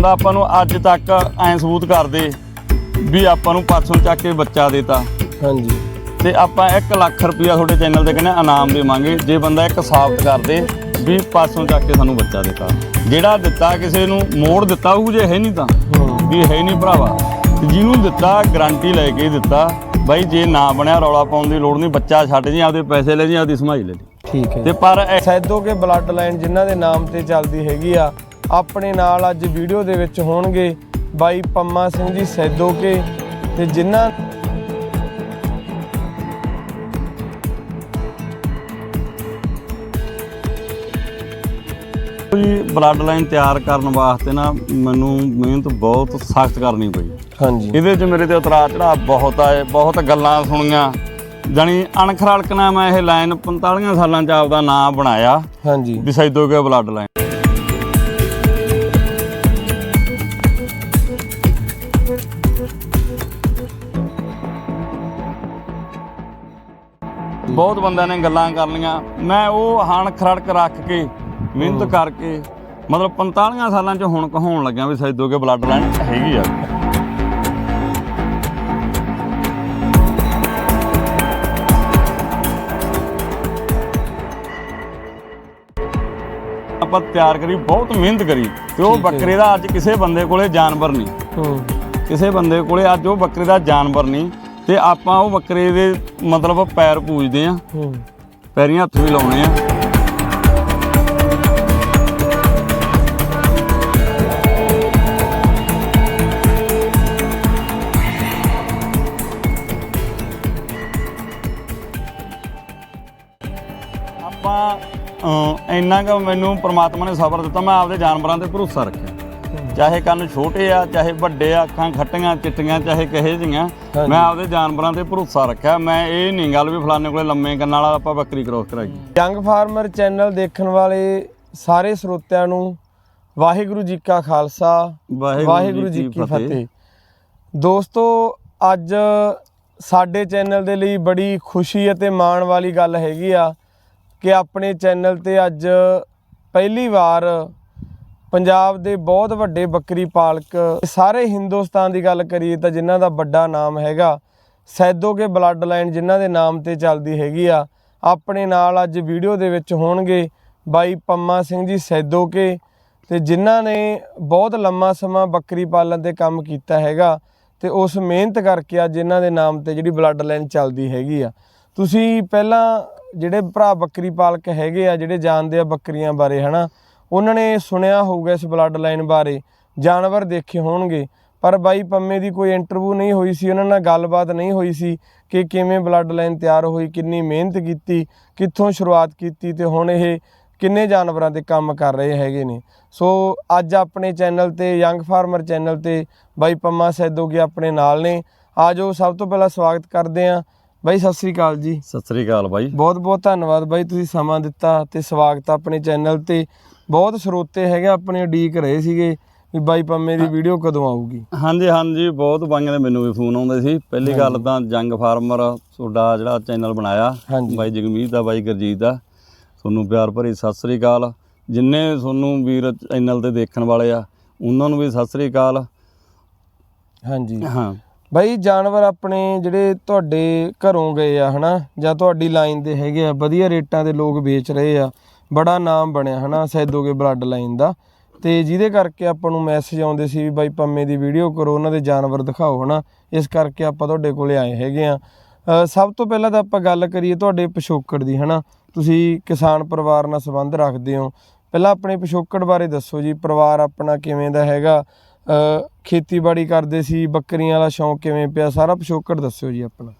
ਬੰਦਾ ਆਪਾਂ ਨੂੰ ਅੱਜ ਤੱਕ ਐਂ ਸਬੂਤ ਕਰ ਦੇ ਵੀ ਆਪਾਂ ਨੂੰ ਪਰਸੋਂ ਚੱਕ ਕੇ ਬੱਚਾ ਦੇਤਾ। ਹਾਂਜੀ। ਤੇ ਆਪਾਂ 1 ਲੱਖ ਰੁਪਇਆ ਤੁਹਾਡੇ ਚੈਨਲ ਤੇ ਕਹਿੰਦੇ ਇਨਾਮ ਦੇਵਾਂਗੇ ਜੇ ਬੰਦਾ ਇੱਕ ਸਾਬਤ ਕਰ ਦੇ ਵੀ ਪਰਸੋਂ ਚੱਕ ਕੇ ਸਾਨੂੰ ਬੱਚਾ ਦਿੱਤਾ। ਜਿਹੜਾ ਦਿੱਤਾ ਕਿਸੇ ਨੂੰ ਮੋੜ ਦਿੱਤਾ ਉਹ ਜੇ ਹੈ ਨਹੀਂ ਤਾਂ। ਵੀ ਹੈ ਨਹੀਂ ਭਰਾਵਾ। ਜਿਹਨੂੰ ਦਿੱਤਾ ਗਾਰੰਟੀ ਲੈ ਕੇ ਦਿੱਤਾ ਬਾਈ ਜੇ ਨਾ ਬਣਿਆ ਰੌਲਾ ਪਾਉਣ ਦੀ ਲੋੜ ਨਹੀਂ ਬੱਚਾ ਛੱਡ ਜੀ ਆਪਦੇ ਪੈਸੇ ਲੈ ਜੀ ਆਪਦੀ ਸਮਾਈ ਲੈ ਲਈ ਠੀਕ ਹੈ। ਤੇ ਪਰ ਸੈਦੋ ਕੇ ਬਲੱਡ ਲਾਈਨ ਜਿਨ੍ਹਾਂ ਦੇ ਨਾਮ ਤੇ ਚੱਲਦੀ ਹੈਗੀ ਆ ਆਪਣੇ ਨਾਲ ਅੱਜ ਵੀਡੀਓ ਦੇ ਵਿੱਚ ਹੋਣਗੇ ਬਾਈ ਪੰਮਾ ਸਿੰਘ ਜੀ ਸੈਦੋ ਕੇ ਤੇ ਜਿਨ੍ਹਾਂ ਜੀ ਬਲੱਡ ਲਾਈਨ ਤਿਆਰ ਕਰਨ ਵਾਸਤੇ ਨਾ ਮੈਨੂੰ ਮਿਹਨਤ ਬਹੁਤ ਸਖਤ ਕਰਨੀ ਪਈ। ਹਾਂਜੀ। ਇਹਦੇ 'ਚ ਮੇਰੇ ਤੇ ਉਤਰਾ ਚੜਾ ਬਹੁਤ ਆਏ ਬਹੁਤ ਗੱਲਾਂ ਸੁਣੀਆਂ। ਜਾਣੀ ਅਣਖਰਲਕਣਾ ਮੈਂ ਇਹ ਲਾਈਨ 45 ਸਾਲਾਂ 'ਚ ਆਪਦਾ ਨਾਮ ਬਣਾਇਆ। ਹਾਂਜੀ। ਵੀ ਸੈਦੋ ਕੇ ਬਲੱਡ ਲਾਈਨ ਬਹੁਤ ਬੰਦਿਆਂ ਨੇ ਗੱਲਾਂ ਕਰ ਲੀਆਂ ਮੈਂ ਉਹ ਹਣ ਖੜਕ ਰੱਖ ਕੇ ਮਿਹਨਤ ਕਰਕੇ ਮਤਲਬ 45 ਸਾਲਾਂ 'ਚ ਹੁਣ ਕਹਾਉਣ ਲੱਗਿਆ ਵੀ ਸੈਦੋ ਕੇ ਬਲੱਡ ਲਾਈਨ ਹੈਗੀ ਆ। ਆਪਾਂ ਤਿਆਰ ਕਰੀ ਬਹੁਤ ਮਿਹਨਤ ਕਰੀ ਤੇ ਉਹ। ਬੱਕਰੇ ਦਾ ਅੱਜ ਕਿਸੇ ਬੰਦੇ ਕੋਲੇ ਜਾਨਵਰ ਨਹੀਂ। ਹੂੰ। ਕਿਸੇ ਬੰਦੇ ਕੋਲੇ ਅੱਜ ਉਹ ਬੱਕਰੇ ਦਾ ਜਾਨਵਰ ਨਹੀਂ। ਤੇ ਆਪਾਂ ਉਹ ਬੱਕਰੇ ਦੇ ਮਤਲਬ ਪੈਰ ਪੂਜਦੇ ਆ। ਹੂੰ। ਪੈਰੀਂ ਹੱਥ ਵੀ ਲਾਉਣੇ ਆ। ਆਪਾਂ ਇੰਨਾ ਕੁ ਮੈਨੂੰ ਪ੍ਰਮਾਤਮਾ ਨੇ ਸਬਰ ਦਿੱਤਾ ਮੈਂ ਆਪਦੇ ਜਾਨਵਰਾਂ ਤੇ ਭਰੋਸਾ ਰੱਖਿਆ। ਚਾਹੇ ਕੰਨ ਛੋਟੇ ਆ ਚਾਹੇ ਵੱਡੇ ਆ ਅੱਖਾਂ ਖੱਟੀਆਂ ਚਿੱਟੀਆਂ ਚਾਹੇ ਕਹੇ ਜੀਆਂ। ਮੈਂ ਆਪਦੇ ਜਾਨਵਰਾਂ ਤੇ ਭਰੋਸਾ ਰੱਖਿਆ। ਮੈਂ ਇਹ ਨਹੀਂ ਗੱਲ ਵੀ ਫਲਾਣੇ ਕੋਲੇ ਲੰਮੇ ਕੰਨਾਂ ਵਾਲਾ ਆਪਾਂ ਬੱਕਰੀ ਕ੍ਰੋਸ ਕਰਾਈ। ਯੰਗ ਫਾਰਮਰ ਚੈਨਲ ਦੇਖਣ ਵਾਲੇ ਸਾਰੇ ਸਰੋਤਿਆਂ ਨੂੰ ਵਾਹਿਗੁਰੂ ਜੀ ਕਾ ਖਾਲਸਾ ਵਾਹਿਗੁਰੂ ਜੀ ਕੀ ਫਤਿਹ। ਦੋਸਤੋ ਅੱਜ ਸਾਡੇ ਚੈਨਲ ਦੇ ਲਈ ਬੜੀ ਖੁਸ਼ੀ ਅਤੇ ਮਾਣ ਵਾਲੀ ਗੱਲ ਹੈਗੀ ਆ ਕਿ ਆਪਣੇ ਚੈਨਲ ਤੇ ਅੱਜ ਪਹਿਲੀ ਵਾਰ ਪੰਜਾਬ ਦੇ ਬਹੁਤ ਵੱਡੇ ਬੱਕਰੀ ਪਾਲਕ, ਸਾਰੇ ਹਿੰਦੁਸਤਾਨ ਦੀ ਗੱਲ ਕਰੀਏ ਤਾਂ ਜਿਨ੍ਹਾਂ ਦਾ ਵੱਡਾ ਨਾਮ ਹੈਗਾ, ਸੈਦੋ ਕੇ ਬਲੱਡ ਲਾਈਨ ਜਿਨ੍ਹਾਂ ਦੇ ਨਾਮ ਤੇ ਚੱਲਦੀ ਹੈਗੀ ਆ, ਆਪਣੇ ਨਾਲ ਅੱਜ ਵੀਡੀਓ ਦੇ ਵਿੱਚ ਹੋਣਗੇ ਬਾਈ ਪੰਮਾ ਸਿੰਘ ਜੀ ਸੈਦੋ ਕੇ ਤੇ ਜਿਨ੍ਹਾਂ ਨੇ ਬਹੁਤ ਲੰਮਾ ਸਮਾਂ ਬੱਕਰੀ ਪਾਲਣ ਤੇ ਕੰਮ ਕੀਤਾ ਹੈਗਾ ਤੇ ਉਸ ਮਿਹਨਤ ਕਰਕੇ ਅੱਜ ਇਹਨਾਂ ਦੇ ਨਾਮ ਤੇ ਜਿਹੜੀ ਬਲੱਡ ਲਾਈਨ ਚੱਲਦੀ ਹੈਗੀ ਆ। ਤੁਸੀਂ ਪਹਿਲਾਂ ਜਿਹੜੇ ਭਰਾ ਬੱਕਰੀ ਪਾਲਕ ਹੈਗੇ ਆ, ਜਿਹੜੇ ਜਾਣਦੇ ਆ ਬੱਕਰੀਆਂ ਬਾਰੇ, ਹਨਾ ਉਹਨਾਂ ਨੇ ਸੁਣਿਆ ਹੋਊਗਾ ਇਸ ਬਲੱਡ ਲਾਈਨ ਬਾਰੇ ਜਾਨਵਰ ਦੇਖੇ ਹੋਣਗੇ। ਪਰ ਬਾਈ ਪੰਮੇ ਦੀ ਕੋਈ ਇੰਟਰਵਿਊ ਨਹੀਂ ਹੋਈ ਸੀ ਉਹਨਾਂ ਨਾਲ ਗੱਲਬਾਤ ਨਹੀਂ ਹੋਈ ਸੀ ਕਿ ਕਿਵੇਂ ਬਲੱਡ ਲਾਈਨ ਤਿਆਰ ਹੋਈ ਕਿੰਨੀ ਮਿਹਨਤ ਕੀਤੀ ਕਿੱਥੋਂ ਸ਼ੁਰੂਆਤ ਕੀਤੀ ਤੇ ਹੁਣ ਇਹ ਕਿੰਨੇ ਜਾਨਵਰਾਂ ਤੇ ਕੰਮ ਕਰ ਰਹੇ ਹੈਗੇ ਨੇ। ਸੋ ਅੱਜ ਆਪਣੇ ਚੈਨਲ ਤੇ ਯੰਗ ਫਾਰਮਰ ਚੈਨਲ ਤੇ ਬਾਈ ਪੰਮਾ ਸੈਦੋਗੀ ਆਪਣੇ ਨਾਲ ਨੇ। ਆਜੋ ਸਭ ਤੋਂ ਪਹਿਲਾਂ ਸਵਾਗਤ ਕਰਦੇ ਆਂ ਬਾਈ ਸਤਿ ਸ੍ਰੀ ਅਕਾਲ ਜੀ। ਸਤਿ ਸ੍ਰੀ ਅਕਾਲ ਬਾਈ। ਬਹੁਤ ਬਹੁਤ ਧੰਨਵਾਦ ਬਾਈ ਤੁਸੀਂ ਸਮਾਂ ਦਿੱਤਾ ਤੇ ਸਵਾਗਤ ਆਪਣੇ ਚੈਨਲ ਤੇ। ਬਹੁਤ ਸਰੋਤੇ ਹੈਗੇ ਆਪਣੇ ਉਡੀਕ ਰਹੇ ਸੀਗੇ ਵੀ ਬਾਈ ਪੰਮੇ ਦੀ ਵੀਡੀਓ ਕਦੋਂ ਆਊਗੀ? ਹਾਂਜੀ ਹਾਂਜੀ ਬਹੁਤ ਬਾਈਆਂ ਦੇ ਮੈਨੂੰ ਵੀ ਫੋਨ ਆਉਂਦੇ ਸੀ। ਪਹਿਲੀ ਗੱਲ ਤਾਂ ਜੰਗ ਫਾਰਮਰ ਤੁਹਾਡਾ ਜਿਹੜਾ ਚੈਨਲ ਬਣਾਇਆ ਬਾਈ ਜਗਮੀਤ ਦਾ ਬਾਈ ਗੁਰਜੀਤ ਦਾ। ਤੁਹਾਨੂੰ ਪਿਆਰ ਭਰੀ ਸਤਿ ਸ੍ਰੀ ਅਕਾਲ। ਜਿੰਨੇ ਤੁਹਾਨੂੰ ਵੀਰ ਚੈਨਲ ਤੇ ਦੇਖਣ ਵਾਲੇ ਆ ਉਹਨਾਂ ਨੂੰ ਵੀ ਸਤਿ ਸ੍ਰੀ ਅਕਾਲ। ਹਾਂਜੀ। ਹਾਂ। ਬਾਈ ਜਾਨਵਰ ਆਪਣੇ ਜਿਹੜੇ ਤੁਹਾਡੇ ਘਰੋਂ ਗਏ ਆ ਹਨਾ? ਜਾਂ ਤੁਹਾਡੀ ਲਾਈਨ ਦੇ ਹੈਗੇ ਆ ਵਧੀਆ ਰੇਟਾਂ ਦੇ ਲੋਕ ਵੇਚ ਰਹੇ ਆ। ਬੜਾ ਨਾਮ ਬਣਿਆ ਹਨਾ ਸੈਦੋਗੇ ਬਲੱਡ ਲਾਈਨ ਦਾ। ਤੇ ਜਿਹਦੇ ਕਰਕੇ ਆਪਾਂ ਨੂੰ ਮੈਸੇਜ ਆਉਂਦੇ ਸੀ ਵੀ ਬਾਈ ਪੰਮੇ ਦੀ ਵੀਡੀਓ ਕਰੋ ਉਹਨਾਂ ਦੇ ਜਾਨਵਰ ਦਿਖਾਓ ਹਨਾ। ਇਸ ਕਰਕੇ ਆਪਾਂ ਤੁਹਾਡੇ ਕੋਲੇ ਆਏ ਹੈਗੇ ਆ। ਸਭ ਤੋਂ ਪਹਿਲਾਂ ਤਾਂ ਆਪਾਂ ਗੱਲ ਕਰੀਏ ਤੁਹਾਡੇ ਪਿਛੋਕੜ ਦੀ ਹਨਾ। ਤੁਸੀਂ ਕਿਸਾਨ ਪਰਿਵਾਰ ਨਾਲ ਸੰਬੰਧ ਰੱਖਦੇ ਹੋ। ਪਹਿਲਾਂ ਆਪਣੇ ਪਿਛੋਕੜ ਬਾਰੇ ਦੱਸੋ ਜੀ ਪਰਿਵਾਰ ਆਪਣਾ ਕਿਵੇਂ ਦਾ ਹੈਗਾ? ਖੇਤੀਬਾੜੀ ਕਰਦੇ ਸੀ ਬੱਕਰੀਆਂ ਵਾਲਾ ਸ਼ੌਂਕ ਕਿਵੇਂ ਪਿਆ? ਸਾਰਾ ਪਿਛੋਕੜ ਦੱਸਿਓ ਜੀ ਆਪਣਾ।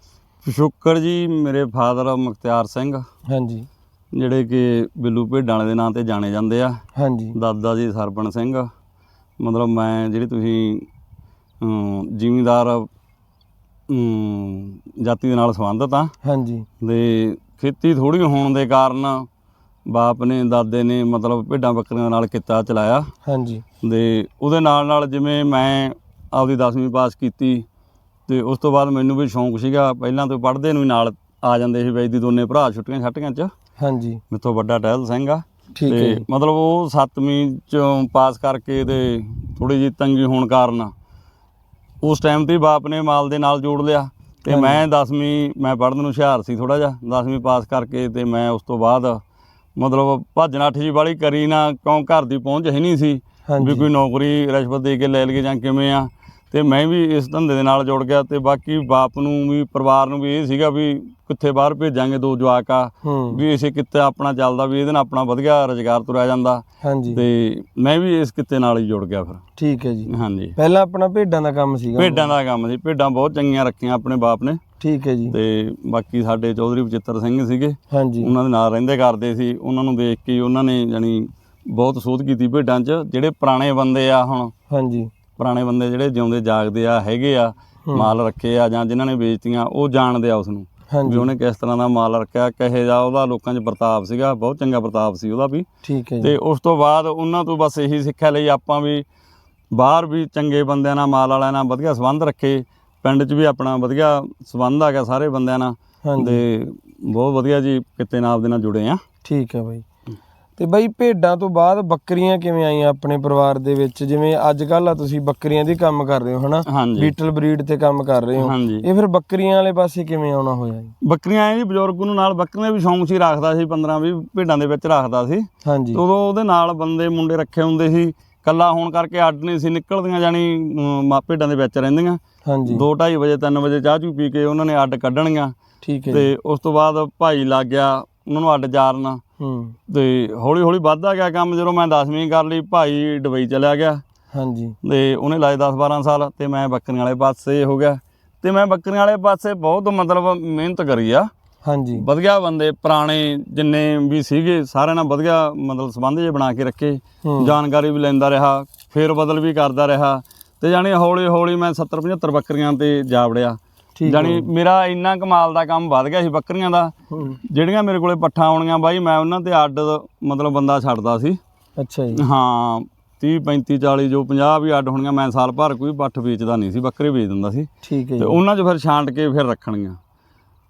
ਸ਼ੁਕਰ ਜੀ ਮੇਰੇ ਫਾਦਰ ਮੁਖਤਿਆਰ ਸਿੰਘ। ਹਾਂਜੀ। ਜਿਹੜੇ ਕਿ ਬਿੱਲੂ ਭੇਡਾਂ ਵਾਲੇ ਦੇ ਨਾਂ ਤੇ ਜਾਣੇ ਜਾਂਦੇ ਆ। ਹਾਂਜੀ। ਦਾਦਾ ਜੀ ਸਰਪਣ ਸਿੰਘ ਮਤਲਬ ਮੈਂ ਜਿਹੜੀ ਤੁਸੀਂ ਜ਼ਿਮੀਂਦਾਰ ਜਾਤੀ ਦੇ ਨਾਲ ਸੰਬੰਧਿਤ ਆ। ਹਾਂਜੀ। ਤੇ ਖੇਤੀ ਥੋੜੀ ਹੋਣ ਦੇ ਕਾਰਨ ਬਾਪ ਨੇ ਦਾਦੇ ਨੇ ਮਤਲਬ ਭੇਡਾਂ ਬੱਕਰੀਆਂ ਨਾਲ ਕਿੱਤਾ ਚਲਾਇਆ। ਹਾਂਜੀ। ਦੇ ਉਹਦੇ ਨਾਲ ਨਾਲ ਜਿਵੇਂ ਮੈਂ ਆਪਦੀ 10ਵੀਂ ਪਾਸ ਕੀਤੀ ਤੇ ਉਸ ਤੋਂ ਬਾਅਦ ਮੈਨੂੰ ਵੀ ਸ਼ੌਂਕ ਸੀਗਾ ਪਹਿਲਾਂ ਤੋਂ ਪੜ੍ਹਦੇ ਨੂੰ ਨਾਲ ਆ ਜਾਂਦੇ ਸੀ ਬਾਈ ਦੀ ਦੋਨੇ ਭਰਾ ਛੁੱਟੀਆਂ ਛੱਟੀਆਂ 'ਚ। ਹਾਂਜੀ। ਮੇਥੋਂ ਵੱਡਾ ਟਹਿਲ ਸਿੰਘ ਆ। ਠੀਕ ਹੈ ਤੇ ਜੀ। ਮਤਲਬ ਉਹ 7ਵੀਂ ਚੋਂ ਪਾਸ ਕਰਕੇ ਤੇ ਥੋੜੀ ਜਿਹੀ ਤੰਗੀ ਹੋਣ ਕਾਰਨ ਉਸ ਟਾਈਮ ਤੇ ਬਾਪ ਨੇ ਮਾਲ ਦੇ ਨਾਲ ਜੋੜ ਲਿਆ। ਤੇ। ਮੈਂ 10ਵੀਂ ਮੈਂ ਪੜ੍ਹਨ ਨੂੰ ਹੁਸ਼ਿਆਰ ਸੀ ਥੋੜਾ ਜਿਹਾ। 10ਵੀਂ ਪਾਸ ਕਰਕੇ ਤੇ ਮੈਂ ਉਸ ਤੋਂ ਬਾਅਦ ਮਤਲਬ ਭੱਜ ਨੱਠ ਜੀ ਵਾਲੀ ਕਰੀ ਨਾ ਕਿਉਂ ਘਰ ਦੀ ਪਹੁੰਚ ਹੈ ਨਹੀਂ ਸੀ ਵੀ ਕੋਈ ਨੌਕਰੀ ਰਿਸ਼ਵਤ ਦੇ ਕੇ ਲੈ ਲਈਏ ਜਾਂ ਕਿਵੇਂ ਆ। ਤੇ ਮੈਂ ਵੀ ਇਸ ਧੰਦੇ ਦੇ ਨਾਲ ਜੁੜ ਗਿਆ ਤੇ ਬਾਕੀ ਬਾਪ ਨੂੰ ਵੀ ਪਰਿਵਾਰ ਨੂੰ ਵੀ ਇਹ ਸੀਗਾ ਵੀ ਕਿੱਥੇ ਬਾਹਰ ਭੇਜਾਂਗੇ ਦੋ ਜਵਾਕ ਆ। ਵੀ ਇਸੇ ਕਿੱਤੇ ਆਪਣਾ ਚੱਲਦਾ ਵੀ ਇਹਦੇ ਨਾਲ ਆਪਣਾ ਵਧੀਆ ਰੁਜ਼ਗਾਰ ਤੁਰਿਆ ਜਾਂਦਾ। ਹਾਂਜੀ। ਤੇ ਮੈਂ ਵੀ ਇਸ ਕਿੱਤੇ ਨਾਲ ਹੀ ਜੁੜ ਗਿਆ ਫਿਰ। ਠੀਕ ਹੈ ਜੀ। ਹਾਂਜੀ। ਪਹਿਲਾਂ ਆਪਣਾ ਭੇਡਾਂ ਦਾ ਕੰਮ ਸੀਗਾ। ਭੇਡਾਂ ਦਾ ਕੰਮ ਸੀ। ਭੇਡਾਂ ਬਹੁਤ ਚੰਗੀਆਂ ਰੱਖੀਆਂ ਆਪਣੇ ਬਾਪ ਨੇ। ਠੀਕ ਹੈ ਜੀ। ਤੇ ਬਾਕੀ ਸਾਡੇ ਚੌਧਰੀ ਬਚਿੱਤਰ ਸਿੰਘ ਸੀਗੇ। ਹਾਂਜੀ। ਉਹਨਾਂ ਦੇ ਨਾਲ ਰਹਿੰਦੇ ਕਰਦੇ ਸੀ। ਉਹਨਾਂ ਨੂੰ ਦੇਖ ਕੇ ਉਹਨਾਂ ਨੇ ਜਾਨੀ ਬਹੁਤ ਸੋਧ ਕੀਤੀ ਭੇਡਾਂ 'ਚ। ਜਿਹੜੇ ਪੁਰਾਣੇ ਬੰਦੇ ਆ ਹੁਣ ਹਾਂਜੀ। ਪੁਰਾਣੇ ਬੰਦੇ ਜਿਹੜੇ ਜਿਉਂਦੇ ਜਾਗਦੇ ਆ ਹੈਗੇ ਆ ਮਾਲ ਰੱਖੇ ਆ ਜਾਂ ਜਿਨ੍ਹਾਂ ਨੇ ਵੇਚਤੀਆਂ ਉਹ ਜਾਣਦੇ ਆ ਉਸ ਨੂੰ ਵੀ ਉਹਨੇ ਕਿਸ ਤਰ੍ਹਾਂ ਦਾ ਮਾਲ ਰੱਖਿਆ ਕਹੇ ਜਾ ਉਹਦਾ ਲੋਕਾਂ 'ਚ ਪ੍ਰਤਾਪ ਸੀਗਾ ਬਹੁਤ ਚੰਗਾ ਪ੍ਰਤਾਪ ਸੀ ਉਹਦਾ ਵੀ। ਠੀਕ ਹੈ ਜੀ। ਤੇ ਉਸ ਤੋਂ ਬਾਅਦ ਉਹਨਾਂ ਤੋਂ ਬਸ ਇਹੀ ਸਿੱਖਿਆ ਲਈ ਆਪਾਂ ਵੀ ਬਾਹਰ ਵੀ ਚੰਗੇ ਬੰਦਿਆਂ ਨਾਲ ਮਾਲ ਵਾਲਿਆਂ ਨਾਲ ਵਧੀਆ ਸੰਬੰਧ ਰੱਖੇ। ਪਿੰਡ 'ਚ ਵੀ ਆਪਣਾ ਵਧੀਆ ਸੰਬੰਧ ਆ ਗਿਆ ਸਾਰੇ ਬੰਦਿਆਂ ਨਾਲ। ਤੇ ਬਹੁਤ ਵਧੀਆ ਜੀ ਕਿਤੇ ਨਾਲ ਆਪਦੇ ਨਾਲ ਜੁੜੇ ਆ। ਠੀਕ ਹੈ ਬਾਈ। ਤੇ ਬਾਈ ਭੇਡਾਂ ਤੋਂ ਬਾਅਦ ਬੱਕਰੀਆਂ ਕਿਵੇਂ ਆਈਆਂ ਆਪਣੇ ਪਰਿਵਾਰ ਦੇ ਵਿੱਚ? ਜਿਵੇਂ ਅੱਜ ਕੱਲ੍ਹ ਆ ਤੁਸੀਂ ਬੱਕਰੀਆਂ ਦੀ ਕੰਮ ਕਰ ਰਹੇ ਹੋ ਹਨਾ? ਬੀਟਲ ਬਰੀਡ ਤੇ ਕੰਮ ਕਰ ਰਹੇ ਹੋ। ਇਹ ਫਿਰ ਬੱਕਰੀਆਂ ਵਾਲੇ ਪਾਸੇ ਕਿਵੇਂ ਆਉਣਾ ਹੋਇਆ ਬੱਕਰੀਆਂ ਐ ਜੀ ਬਜ਼ੁਰਗ ਨੂੰ ਨਾਲ ਬੱਕਰੀਆਂ ਵੀ ਸ਼ੌਂਕ ਸੀ ਰੱਖਦਾ ਸੀ 15 20 ਭੇਡਾਂ ਦੇ ਵਿੱਚ ਰੱਖਦਾ ਸੀ। ਹਾਂਜੀ। ਉਦੋਂ ਉਹਦੇ ਨਾਲ ਬੰਦੇ ਮੁੰਡੇ ਰੱਖੇ ਹੁੰਦੇ ਸੀ ਕੱਲਾ ਹੋਣ ਕਰਕੇ ਅੱਡ ਨਹੀਂ ਸੀ ਨਿਕਲਦੀਆਂ ਮਾ ਭੇਡਾਂ ਦੇ ਵਿੱਚ ਰਹਿੰਦੀਆਂ। ਹਾਂਜੀ। 2:30 ਵਜੇ 3 ਵਜੇ ਚਾਹ ਚੂ ਪੀ ਕੇ ਉਹਨਾਂ ਨੇ ਅੱਡ ਕੱਢਣੀਆਂ। ਠੀਕ ਹੈ। ਤੇ ਉਸ ਤੋਂ ਬਾਅਦ ਭਾਈ ਲੱਗ ਗਿਆ ਉਹਨਾਂ ਨੂੰ ਅੱਡ ਚਾਰਨਾ ਹੂੰ। ਤੇ ਹੌਲੀ ਹੌਲੀ ਵੱਧਦਾ ਗਿਆ ਕੰਮ ਜਦੋਂ ਮੈਂ 10ਵੀਂ ਕਰ ਲਈ ਭਾਈ ਦੁਬਈ ਚਲਿਆ ਗਿਆ। ਹਾਂਜੀ। ਤੇ ਉਹਨੇ ਲਾਏ 10 12 ਸਾਲ ਤੇ ਮੈਂ ਬੱਕਰੀਆਂ ਵਾਲੇ ਪਾਸੇ ਹੋ ਗਿਆ। ਤੇ ਮੈਂ ਬੱਕਰੀਆਂ ਵਾਲੇ ਪਾਸੇ ਬਹੁਤ ਮਤਲਬ ਮਿਹਨਤ ਕਰੀ ਆ। ਹਾਂਜੀ। ਵਧੀਆ ਬੰਦੇ ਪੁਰਾਣੇ ਜਿੰਨੇ ਵੀ ਸੀਗੇ ਸਾਰਿਆਂ ਨਾਲ ਵਧੀਆ ਮਤਲਬ ਸੰਬੰਧ ਜੇ ਬਣਾ ਕੇ ਰੱਖੇ। ਜਾਣਕਾਰੀ ਵੀ ਲੈਂਦਾ ਰਿਹਾ ਫੇਰ ਬਦਲ ਵੀ ਕਰਦਾ ਰਿਹਾ। ਤੇ ਜਾਣੀ ਹੌਲੀ ਹੌਲੀ ਮੈਂ 70 75 ਬੱਕਰੀਆਂ ਤੇ ਜਾ ਵੜਿਆ। ਠੀਕ ਜਾਣੀ ਮੇਰਾ ਇੰਨਾ ਕਮਾਲ ਦਾ ਕੰਮ ਵੱਧ ਗਿਆ ਸੀ ਬੱਕਰੀਆਂ ਦਾ। ਜਿਹੜੀਆਂ ਮੇਰੇ ਕੋਲੇ ਪੱਠਾਂ ਆਉਣੀਆਂ ਬਾਈ ਮੈਂ ਉਹਨਾਂ ਤੇ ਅੱਡ ਮਤਲਬ ਬੰਦਾ ਛੱਡਦਾ ਸੀ। ਅੱਛਾ ਜੀ। ਹਾਂ 30 35 40 ਜੋ 50 ਵੀ ਅੱਡ ਹੋਣੀਆਂ ਮੈਂ ਸਾਲ ਭਰ ਕੋਈ ਪੱਠ ਵੇਚਦਾ ਨਹੀਂ ਸੀ ਬੱਕਰੇ ਵੇਚ ਦਿੰਦਾ ਸੀ। ਠੀਕ ਹੈ ਤੇ ਉਹਨਾਂ 'ਚ ਫਿਰ ਛਾਂਟ ਕੇ ਫਿਰ ਰੱਖਣੀਆਂ।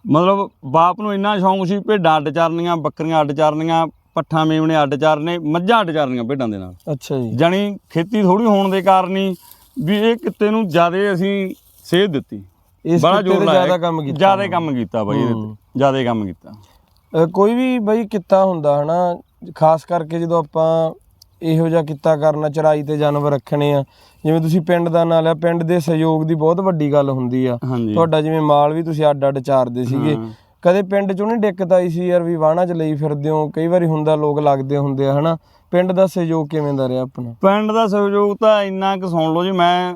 ਮਤਲਬ ਬਾਪ ਨੂੰ ਇੰਨਾ ਸ਼ੌਂਕ ਸੀ ਭੇਡਾਂ ਅੱਡ ਚਾਰਨੀਆਂ ਬੱਕਰੀਆਂ ਅੱਡ ਚਾਰਨੀਆਂ ਪੱਠਾਂ ਮੇਵਣੇ ਅੱਡ ਚਾਰਨੇ ਮੱਝਾਂ ਅੱਡ ਚਾਰਨੀਆਂ ਭੇਡਾਂ ਦੇ ਨਾਲ। ਅੱਛਾ ਜੀ। ਜਾਣੀ ਖੇਤੀ ਥੋੜੀ ਹੋਣ ਦੇ ਕਾਰਨ ਹੀ ਵੀ ਇਹ ਕਿੱਤੇ ਨੂੰ ਜ਼ਿਆਦਾ ਅਸੀਂ ਸੇਧ ਦਿੱਤੀ। ਇਸ ਬੜਾ ਜ਼ੋਰ ਤੇ ਲਾਇਆ ਜ਼ਿਆਦਾ ਕੰਮ ਕੀਤਾ ਜ਼ਿਆਦਾ ਕੰਮ ਕੀਤਾ ਬਾਈ ਇਹਦੇ। ਤੇ। ਜ਼ਿਆਦਾ ਕੰਮ ਕੀਤਾ। ਕੋਈ ਵੀ ਬਈ ਕਿੱਤਾ ਹੁੰਦਾ ਹਨਾ ਖਾਸ ਕਰਕੇ ਜਦੋਂ ਆਪਾਂ ਇਹੋ ਜਿਹਾ ਕਿੱਤਾ ਕਰਨਾ ਚਰਾਈ ਤੇ ਜਾਨਵਰ ਰੱਖਣੇ ਆ ਜਿਵੇਂ ਤੁਸੀਂ ਪਿੰਡ ਦਾ ਨਾਂ ਲਿਆ ਪਿੰਡ ਦੇ ਸਹਿਯੋਗ ਦੀ ਬਹੁਤ ਵੱਡੀ ਗੱਲ ਹੁੰਦੀ ਆ। ਤੁਹਾਡਾ ਜਿਵੇਂ ਮਾਲ ਵੀ ਤੁਸੀਂ ਅੱਡ ਅੱਡ ਚਾਰਦੇ ਸੀਗੇ। ਕਦੇ ਪਿੰਡ ਚੋਂ ਨਹੀਂ ਦਿੱਕਤ ਆਈ ਸੀ ਯਾਰ ਵੀ ਵਾਹਣਾ ਚ ਲਈ ਫਿਰਦੇ ਹੋ ਕਈ ਵਾਰੀ ਹੁੰਦਾ ਲੋਕ ਲੱਗਦੇ ਹੁੰਦੇ ਆ ਹਨਾ। ਪਿੰਡ ਦਾ ਸਹਿਯੋਗ ਕਿਵੇਂ ਦਾ ਰਿਹਾ ਆਪਣਾ? ਪਿੰਡ ਦਾ ਸਹਿਯੋਗ ਤਾਂ ਇੰਨਾ ਕੁ ਸੁਣ ਲਓ ਜੀ ਮੈਂ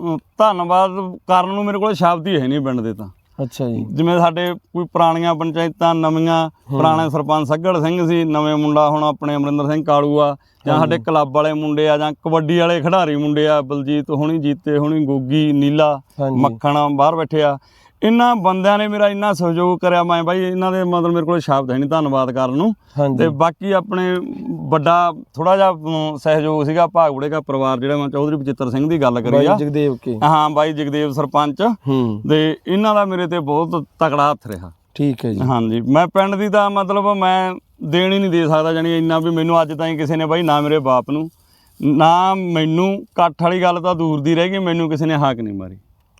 ਅਮ, ਧੰਨਵਾਦ ਕਰਨ ਨੂੰ ਮੇਰੇ ਕੋਲ ਸ਼ਬਦ ਹੀ ਹੈ ਨਹੀਂ ਪਿੰਡ ਦੇ ਤਾਂ। ਅੱਛਾ ਜੀ। ਜਿਵੇਂ ਸਾਡੇ ਕੋਈ ਪੁਰਾਣੀਆਂ ਪੰਚਾਇਤਾਂ ਨਵੀਆਂ ਪੁਰਾਣੇ ਸਰਪੰਚ ਸੱਗੜ ਸਿੰਘ ਸੀ ਨਵੇਂ ਮੁੰਡਾ ਹੁਣ ਆਪਣੇ ਅਮਰਿੰਦਰ ਸਿੰਘ ਕਾਲੂ ਆ ਜਾਂ ਸਾਡੇ ਕਲੱਬ ਵਾਲੇ ਮੁੰਡੇ ਆ ਜਾਂ ਕਬੱਡੀ ਵਾਲੇ ਖਿਡਾਰੀ ਮੁੰਡੇ ਆ ਬਲਜੀਤ ਹੁਣੀ ਜੀਤੇ ਹੁਣੀ ਗੋਗੀ ਨੀਲਾ ਹਾਂਜੀ। ਮੱਖਣ ਬਾਹਰ ਬੈਠੇ ਆ। ਇਹਨਾਂ ਬੰਦਿਆਂ ਨੇ ਮੇਰਾ ਇੰਨਾ ਸਹਿਯੋਗ ਕਰਿਆ ਮੈਂ ਬਾਈ ਇਹਨਾਂ ਦੇ ਮਤਲਬ ਮੇਰੇ ਕੋਲ ਸ਼ਬਦ ਹੈ ਨਹੀਂ ਧੰਨਵਾਦ ਕਰਨ ਨੂੰ। ਤੇ ਬਾਕੀ ਆਪਣੇ ਵੱਡਾ ਥੋੜਾ ਜਿਹਾ ਸਹਿਯੋਗ ਸੀਗਾ ਭਾਗੂੜੇ ਦਾ ਪਰਿਵਾਰ ਜਿਹੜਾ ਮੈਂ ਚੌਧਰੀ ਬਚਿੱਤਰ ਸਿੰਘ ਦੀ ਗੱਲ ਕਰੀ ਬਾਈ ਆ ਜਗਦੇਵ ਕੇ। ਹਾਂ ਬਾਈ ਜਗਦੇਵ ਸਰਪੰਚ। ਤੇ ਇਹਨਾਂ ਦਾ ਮੇਰੇ ਤੇ ਬਹੁਤ ਤਕੜਾ ਹੱਥ ਰਿਹਾ। ਠੀਕ ਹੈ ਜੀ। ਹਾਂਜੀ ਮੈਂ ਪਿੰਡ ਦੀ ਤਾਂ ਮਤਲਬ ਮੈਂ ਦੇਣ ਹੀ ਨਹੀਂ ਦੇ ਸਕਦਾ ਜਾਨੀ ਇੰਨਾ ਵੀ ਮੈਨੂੰ ਅੱਜ ਤਾਈਂ ਕਿਸੇ ਨੇ ਬਾਈ ਨਾ ਮੇਰੇ ਬਾਪ ਨੂੰ ਨਾ ਮੈਨੂੰ ਇਕੱਠ ਵਾਲੀ ਗੱਲ ਤਾਂ ਦੂਰ ਦੀ ਰਹਿ ਗਈ ਮੈਨੂੰ ਕਿਸੇ ਨੇ ਹਾਕ ਨਹੀਂ ਮਾਰੀ।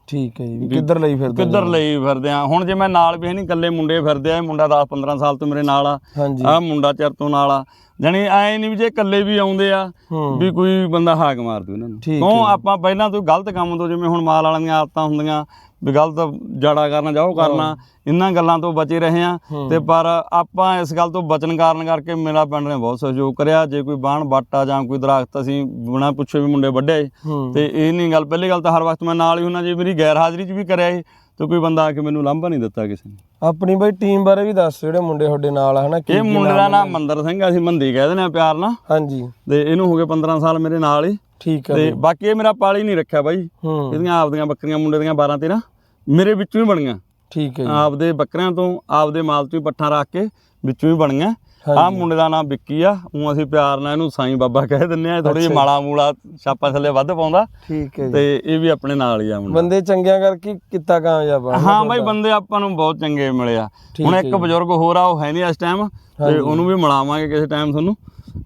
ਠੀਕ ਹੈ ਜੀ ਵੀ ਕਿੱਧਰ ਲਈ ਫਿਰਦੇ ਕਿੱਧਰ ਲਈ ਫਿਰਦੇ ਆ? ਹੁਣ ਜੇ ਮੈਂ ਨਾਲ ਵੀ ਹੈ ਨਹੀਂ ਇਕੱਲੇ ਮੁੰਡੇ ਫਿਰਦੇ ਆ ਇਹ ਮੁੰਡਾ 10 15 ਸਾਲ ਤੋਂ ਮੇਰੇ ਨਾਲ ਆ। ਹਾਂਜੀ। ਆਹ ਮੁੰਡਾ ਚਿਰ ਤੋਂ ਨਾਲ ਆ। ਜਾਣੀ ਐ ਨਹੀਂ ਵੀ ਜੇ ਇਕੱਲੇ ਵੀ ਆਉਂਦੇ ਆ ਵੀ ਕੋਈ ਬੰਦਾ ਹਾਕ ਮਾਰ ਦੂ ਇਹਨਾਂ ਨੂੰ। ਕਿਉਂ। ਆਪਾਂ ਪਹਿਲਾਂ ਤੋਂ ਗਲਤ ਕੰਮ ਤੋਂ ਜਿਵੇਂ ਹੁਣ ਮਾਲ ਵਾਲੀਆਂ ਆਦਤਾਂ ਹੁੰਦੀਆਂ ਵੀ ਗਲਤ ਜੜਾ ਕਰਨਾ ਜਾਓ ਕਰਨਾ ਇਹਨਾਂ ਗੱਲਾਂ ਤੋਂ ਬਚੇ ਰਹੇ ਆ। ਤੇ ਪਰ ਆਪਾਂ ਇਸ ਗੱਲ ਤੋਂ ਬਚਨ ਕਾਰਨ ਕਰਕੇ ਮੇਰਾ ਪਿੰਡ ਨੇ ਬਹੁਤ ਸਹਿਯੋਗ ਕਰਿਆ। ਜੇ ਕੋਈ ਬਾਣ ਬਾਟਾ ਜਾਂ ਕੋਈ ਦਰਖਤ ਅਸੀਂ ਬਿਨਾਂ ਪੁੱਛੇ ਵੀ ਮੁੰਡੇ ਵੱਡੇ ਤੇ ਇਹ ਨਹੀਂ ਗੱਲ ਪਹਿਲੀ ਗੱਲ ਤਾਂ ਹਰ ਵਕਤ ਮੈਂ ਨਾਲ ਹੀ ਹੁੰਨਾ ਜੇ ਮੇਰੀ ਗੈਰ ਹਾਜ਼ਰੀ 'ਚ ਵੀ ਕਰਿਆ ਇਹ ਤੇ ਕੋਈ ਬੰਦਾ ਆ ਕੇ ਮੈਨੂੰ ਲਾਂਭਾ ਨਹੀਂ ਦਿੱਤਾ ਕਿਸੇ ਨੇ। ਆਪਣੀ ਬਾਈ ਟੀਮ ਬਾਰੇ ਵੀ ਦੱਸ ਜਿਹੜੇ ਮੁੰਡੇ ਤੁਹਾਡੇ ਨਾਲ ਆ, ਹਨਾ ਇਹ ਮੁੰਡੇ ਦਾ ਨਾਮ ਮੰਦਰ ਸਿੰਘ ਆ, ਅਸੀਂ ਮੰਦੀ ਕਹਿ ਦਿੰਦੇ ਆ ਪਿਆਰ ਨਾਲ। ਹਾਂਜੀ। ਤੇ ਇਹਨੂੰ ਹੋ ਗਏ 15 ਸਾਲ ਮੇਰੇ ਨਾਲ ਹੀ। ਠੀਕ ਹੈ ਤੇ। ਬਾਕੀ ਇਹ ਮੇਰਾ ਪਾਲੀ ਨਹੀਂ ਰੱਖਿਆ ਬਾਈ। ਹੂੰ। ਇਹਦੀਆਂ ਆਪਦੀਆਂ ਬੱਕਰੀਆਂ ਮੁੰਡੇ ਦੀਆਂ 12 13 ਮੇਰੇ ਵਿੱਚੋਂ ਹੀ ਬਣੀਆਂ। ਠੀਕ ਹੈ ਜੀ। ਆਪਦੇ ਬੱਕਰਿਆਂ ਤੋਂ ਆਪਦੇ ਮਾਲ ਤੋਂ ਹੀ ਪੱਠਾਂ ਰੱਖ ਕੇ ਵਿੱਚੋਂ ਹੀ ਬਣੀਆਂ। ਹਾਂਜੀ। ਮੁੰਡੇ ਦਾ ਨਾਮ ਵਿੱਕੀ ਆ ਉਹ ਅਸੀਂ ਪਿਆਰ ਨਾਲ ਇਹਨੂੰ ਸਾਈਂ ਬਾਬਾ ਕਹਿ ਦਿੰਨੇ ਆ ਥੋੜੀ ਜਿਹੀ ਮਾਲਾ ਮੂਲਾ ਛਾਪਾ ਥੱਲੇ ਵੱਧ ਪਾਉਂਦਾ। ਠੀਕ ਹੈ ਜੀ। ਤੇ ਇਹ ਵੀ ਆਪਣੇ ਨਾਲ ਹੀ ਆ ਮੁੰਡਾ। ਬੰਦੇ ਚੰਗਿਆਂ ਕਰਕੇ ਕਿੱਤਾ ਕਾਮਯਾਬ ਆ ਹਾਂ ਬਾਈ ਬੰਦੇ ਆਪਾਂ ਨੂੰ ਬਹੁਤ ਚੰਗੇ ਮਿਲੇ ਆ। ਹੁਣ ਇੱਕ ਬਜ਼ੁਰਗ ਹੋਰ ਆ ਉਹ ਹੈ ਨਹੀਂ ਇਸ ਟਾਈਮ ਤੇ ਉਹਨੂੰ ਵੀ ਮਿਲਾਵਾਂਗੇ ਕਿਸੇ ਟਾਈਮ ਤੁਹਾਨੂੰ।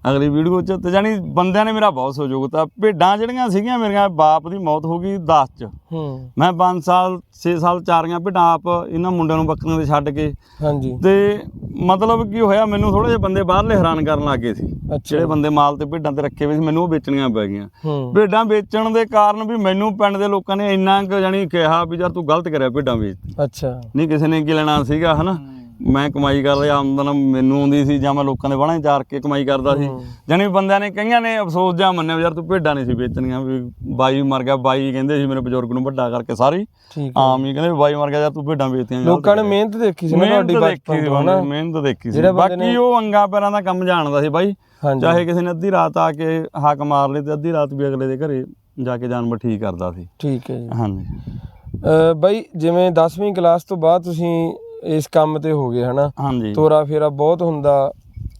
ਅਗਲੀ ਵੀਡੀਓ 'ਚ ਤੇ ਜਾਨੀ ਬੰਦਿਆਂ ਨੇ ਮੇਰਾ ਬਹੁਤ ਸਹਿਯੋਗ ਦਿੱਤਾ। ਭੇਡਾਂ ਜਿਹੜੀਆਂ ਸੀਗੀਆਂ ਮੇਰੀਆਂ ਬਾਪ ਦੀ ਮੌਤ ਹੋ ਗਈ 10 ਚ। ਹੂੰ। ਮੈਂ 5 ਸਾਲ 6 ਸਾਲ ਚਾਰੀਆਂ ਭੇਡਾਂ ਆਪ ਇਹਨਾਂ ਮੁੰਡਿਆਂ ਨੂੰ ਬੱਕਰੀਆਂ ਦੇ ਛੱਡ ਕੇ। ਹਾਂਜੀ। ਤੇ ਮਤਲਬ ਕੀ ਹੋਇਆ ਮੈਨੂੰ ਥੋੜੇ ਜਿਹੇ ਬੰਦੇ ਬਾਹਰਲੇ ਹੈਰਾਨ ਕਰਨ ਲੱਗੇ ਸੀ। ਜਿਹੜੇ ਬੰਦੇ ਮਾਲ ਤੇ ਭੇਡਾਂ ਤੇ ਰੱਖੇ ਹੋਏ ਸੀ ਮੈਨੂੰ ਉਹ ਵੇਚਣੀਆਂ ਪੈ ਗਈਆਂ। ਭੇਡਾਂ ਵੇਚਣ ਦੇ ਕਾਰਨ ਵੀ ਮੈਨੂੰ ਪਿੰਡ ਦੇ ਲੋਕਾਂ ਨੇ ਇੰਨਾ ਜਾਨੀ ਕਿਹਾ ਵੀ ਯਾਰ ਤੂੰ ਗਲਤ ਕਰਿਆ ਭੇਡਾਂ ਵੇਚ। ਅੱਛਾ। ਨਹੀਂ ਕਿਸੇ ਨੇ ਕੀ ਲੈਣਾ ਸੀਗਾ ਹਨਾ? ਮੈਂ ਕਮਾਈ ਕਰ ਰਿਹਾ ਆਮਦਨ ਮੈਨੂੰ ਆਉਂਦੀ ਸੀ ਜਾਂ ਮੈਂ ਲੋਕਾਂ ਦੇ ਬਾਹਾਂ 'ਚ ਚਾਰ ਕੇ ਕਮਾਈ ਕਰਦਾ ਸੀ। ਜਾਨੀ ਬੰਦਿਆਂ ਨੇ ਕਈਆਂ ਨੇ ਅਫਸੋਸ ਜਾਂ ਮੰਨਿਆ ਯਾਰ ਤੂੰ ਭੇਡਾਂ ਨਹੀਂ ਸੀ ਵੇਚਣੀਆਂ ਵੀ ਬਾਈ ਮਰ ਗਿਆ ਬਾਈ ਕਹਿੰਦੇ ਸੀ ਮੇਰੇ ਬਜ਼ੁਰਗ ਨੂੰ ਵੱਡਾ ਕਰਕੇ ਸਾਰੇ। ਆਮ ਹੀ ਕਹਿੰਦੇ ਬਾਈ ਮਰ ਗਿਆ ਯਾਰ ਤੂੰ ਭੇਡਾਂ ਵੇਚਤੀਆਂ ਲੋਕਾਂ ਨੇ। ਮਿਹਨਤ ਦੇਖੀ ਸੀ ਨਾ ਤੁਹਾਡੀ ਬਚਪਨ ਤੋਂ ਹਨਾ? ਮਿਹਨਤ ਦੇਖੀ ਸੀ। ਬਾਕੀ ਨੇ- ਉਹ ਅੰਗਾ ਪੈਰਾਂ ਦਾ ਕੰਮ ਜਾਣਦਾ ਸੀ ਬਾਈ। ਚਾਹੇ ਕਿਸੇ ਨੇ ਅੱਧੀ ਰਾਤ ਆ ਕੇ ਹਾਕ ਮਾਰ ਲਈ ਤੇ ਅੱਧੀ ਰਾਤ ਵੀ ਅਗਲੇ ਦੇ ਘਰੇ ਜਾ ਕੇ ਜਾਨਵਰ ਠੀਕ ਕਰਦਾ ਸੀ। ਠੀਕ ਹੈ ਜੀ। ਹਾਂਜੀ। ਬਾਈ ਜਿਵੇਂ 10ਵੀਂ ਕਲਾਸ ਤੋਂ ਬਾਅਦ ਤੁਸੀਂ ਇਸ ਕੰਮ ਤੇ ਹੋ ਗਏ ਹਨਾ? ਹਾਂਜੀ। ਤੋਰਾ ਫੇਰਾ ਬਹੁਤ ਹੁੰਦਾ।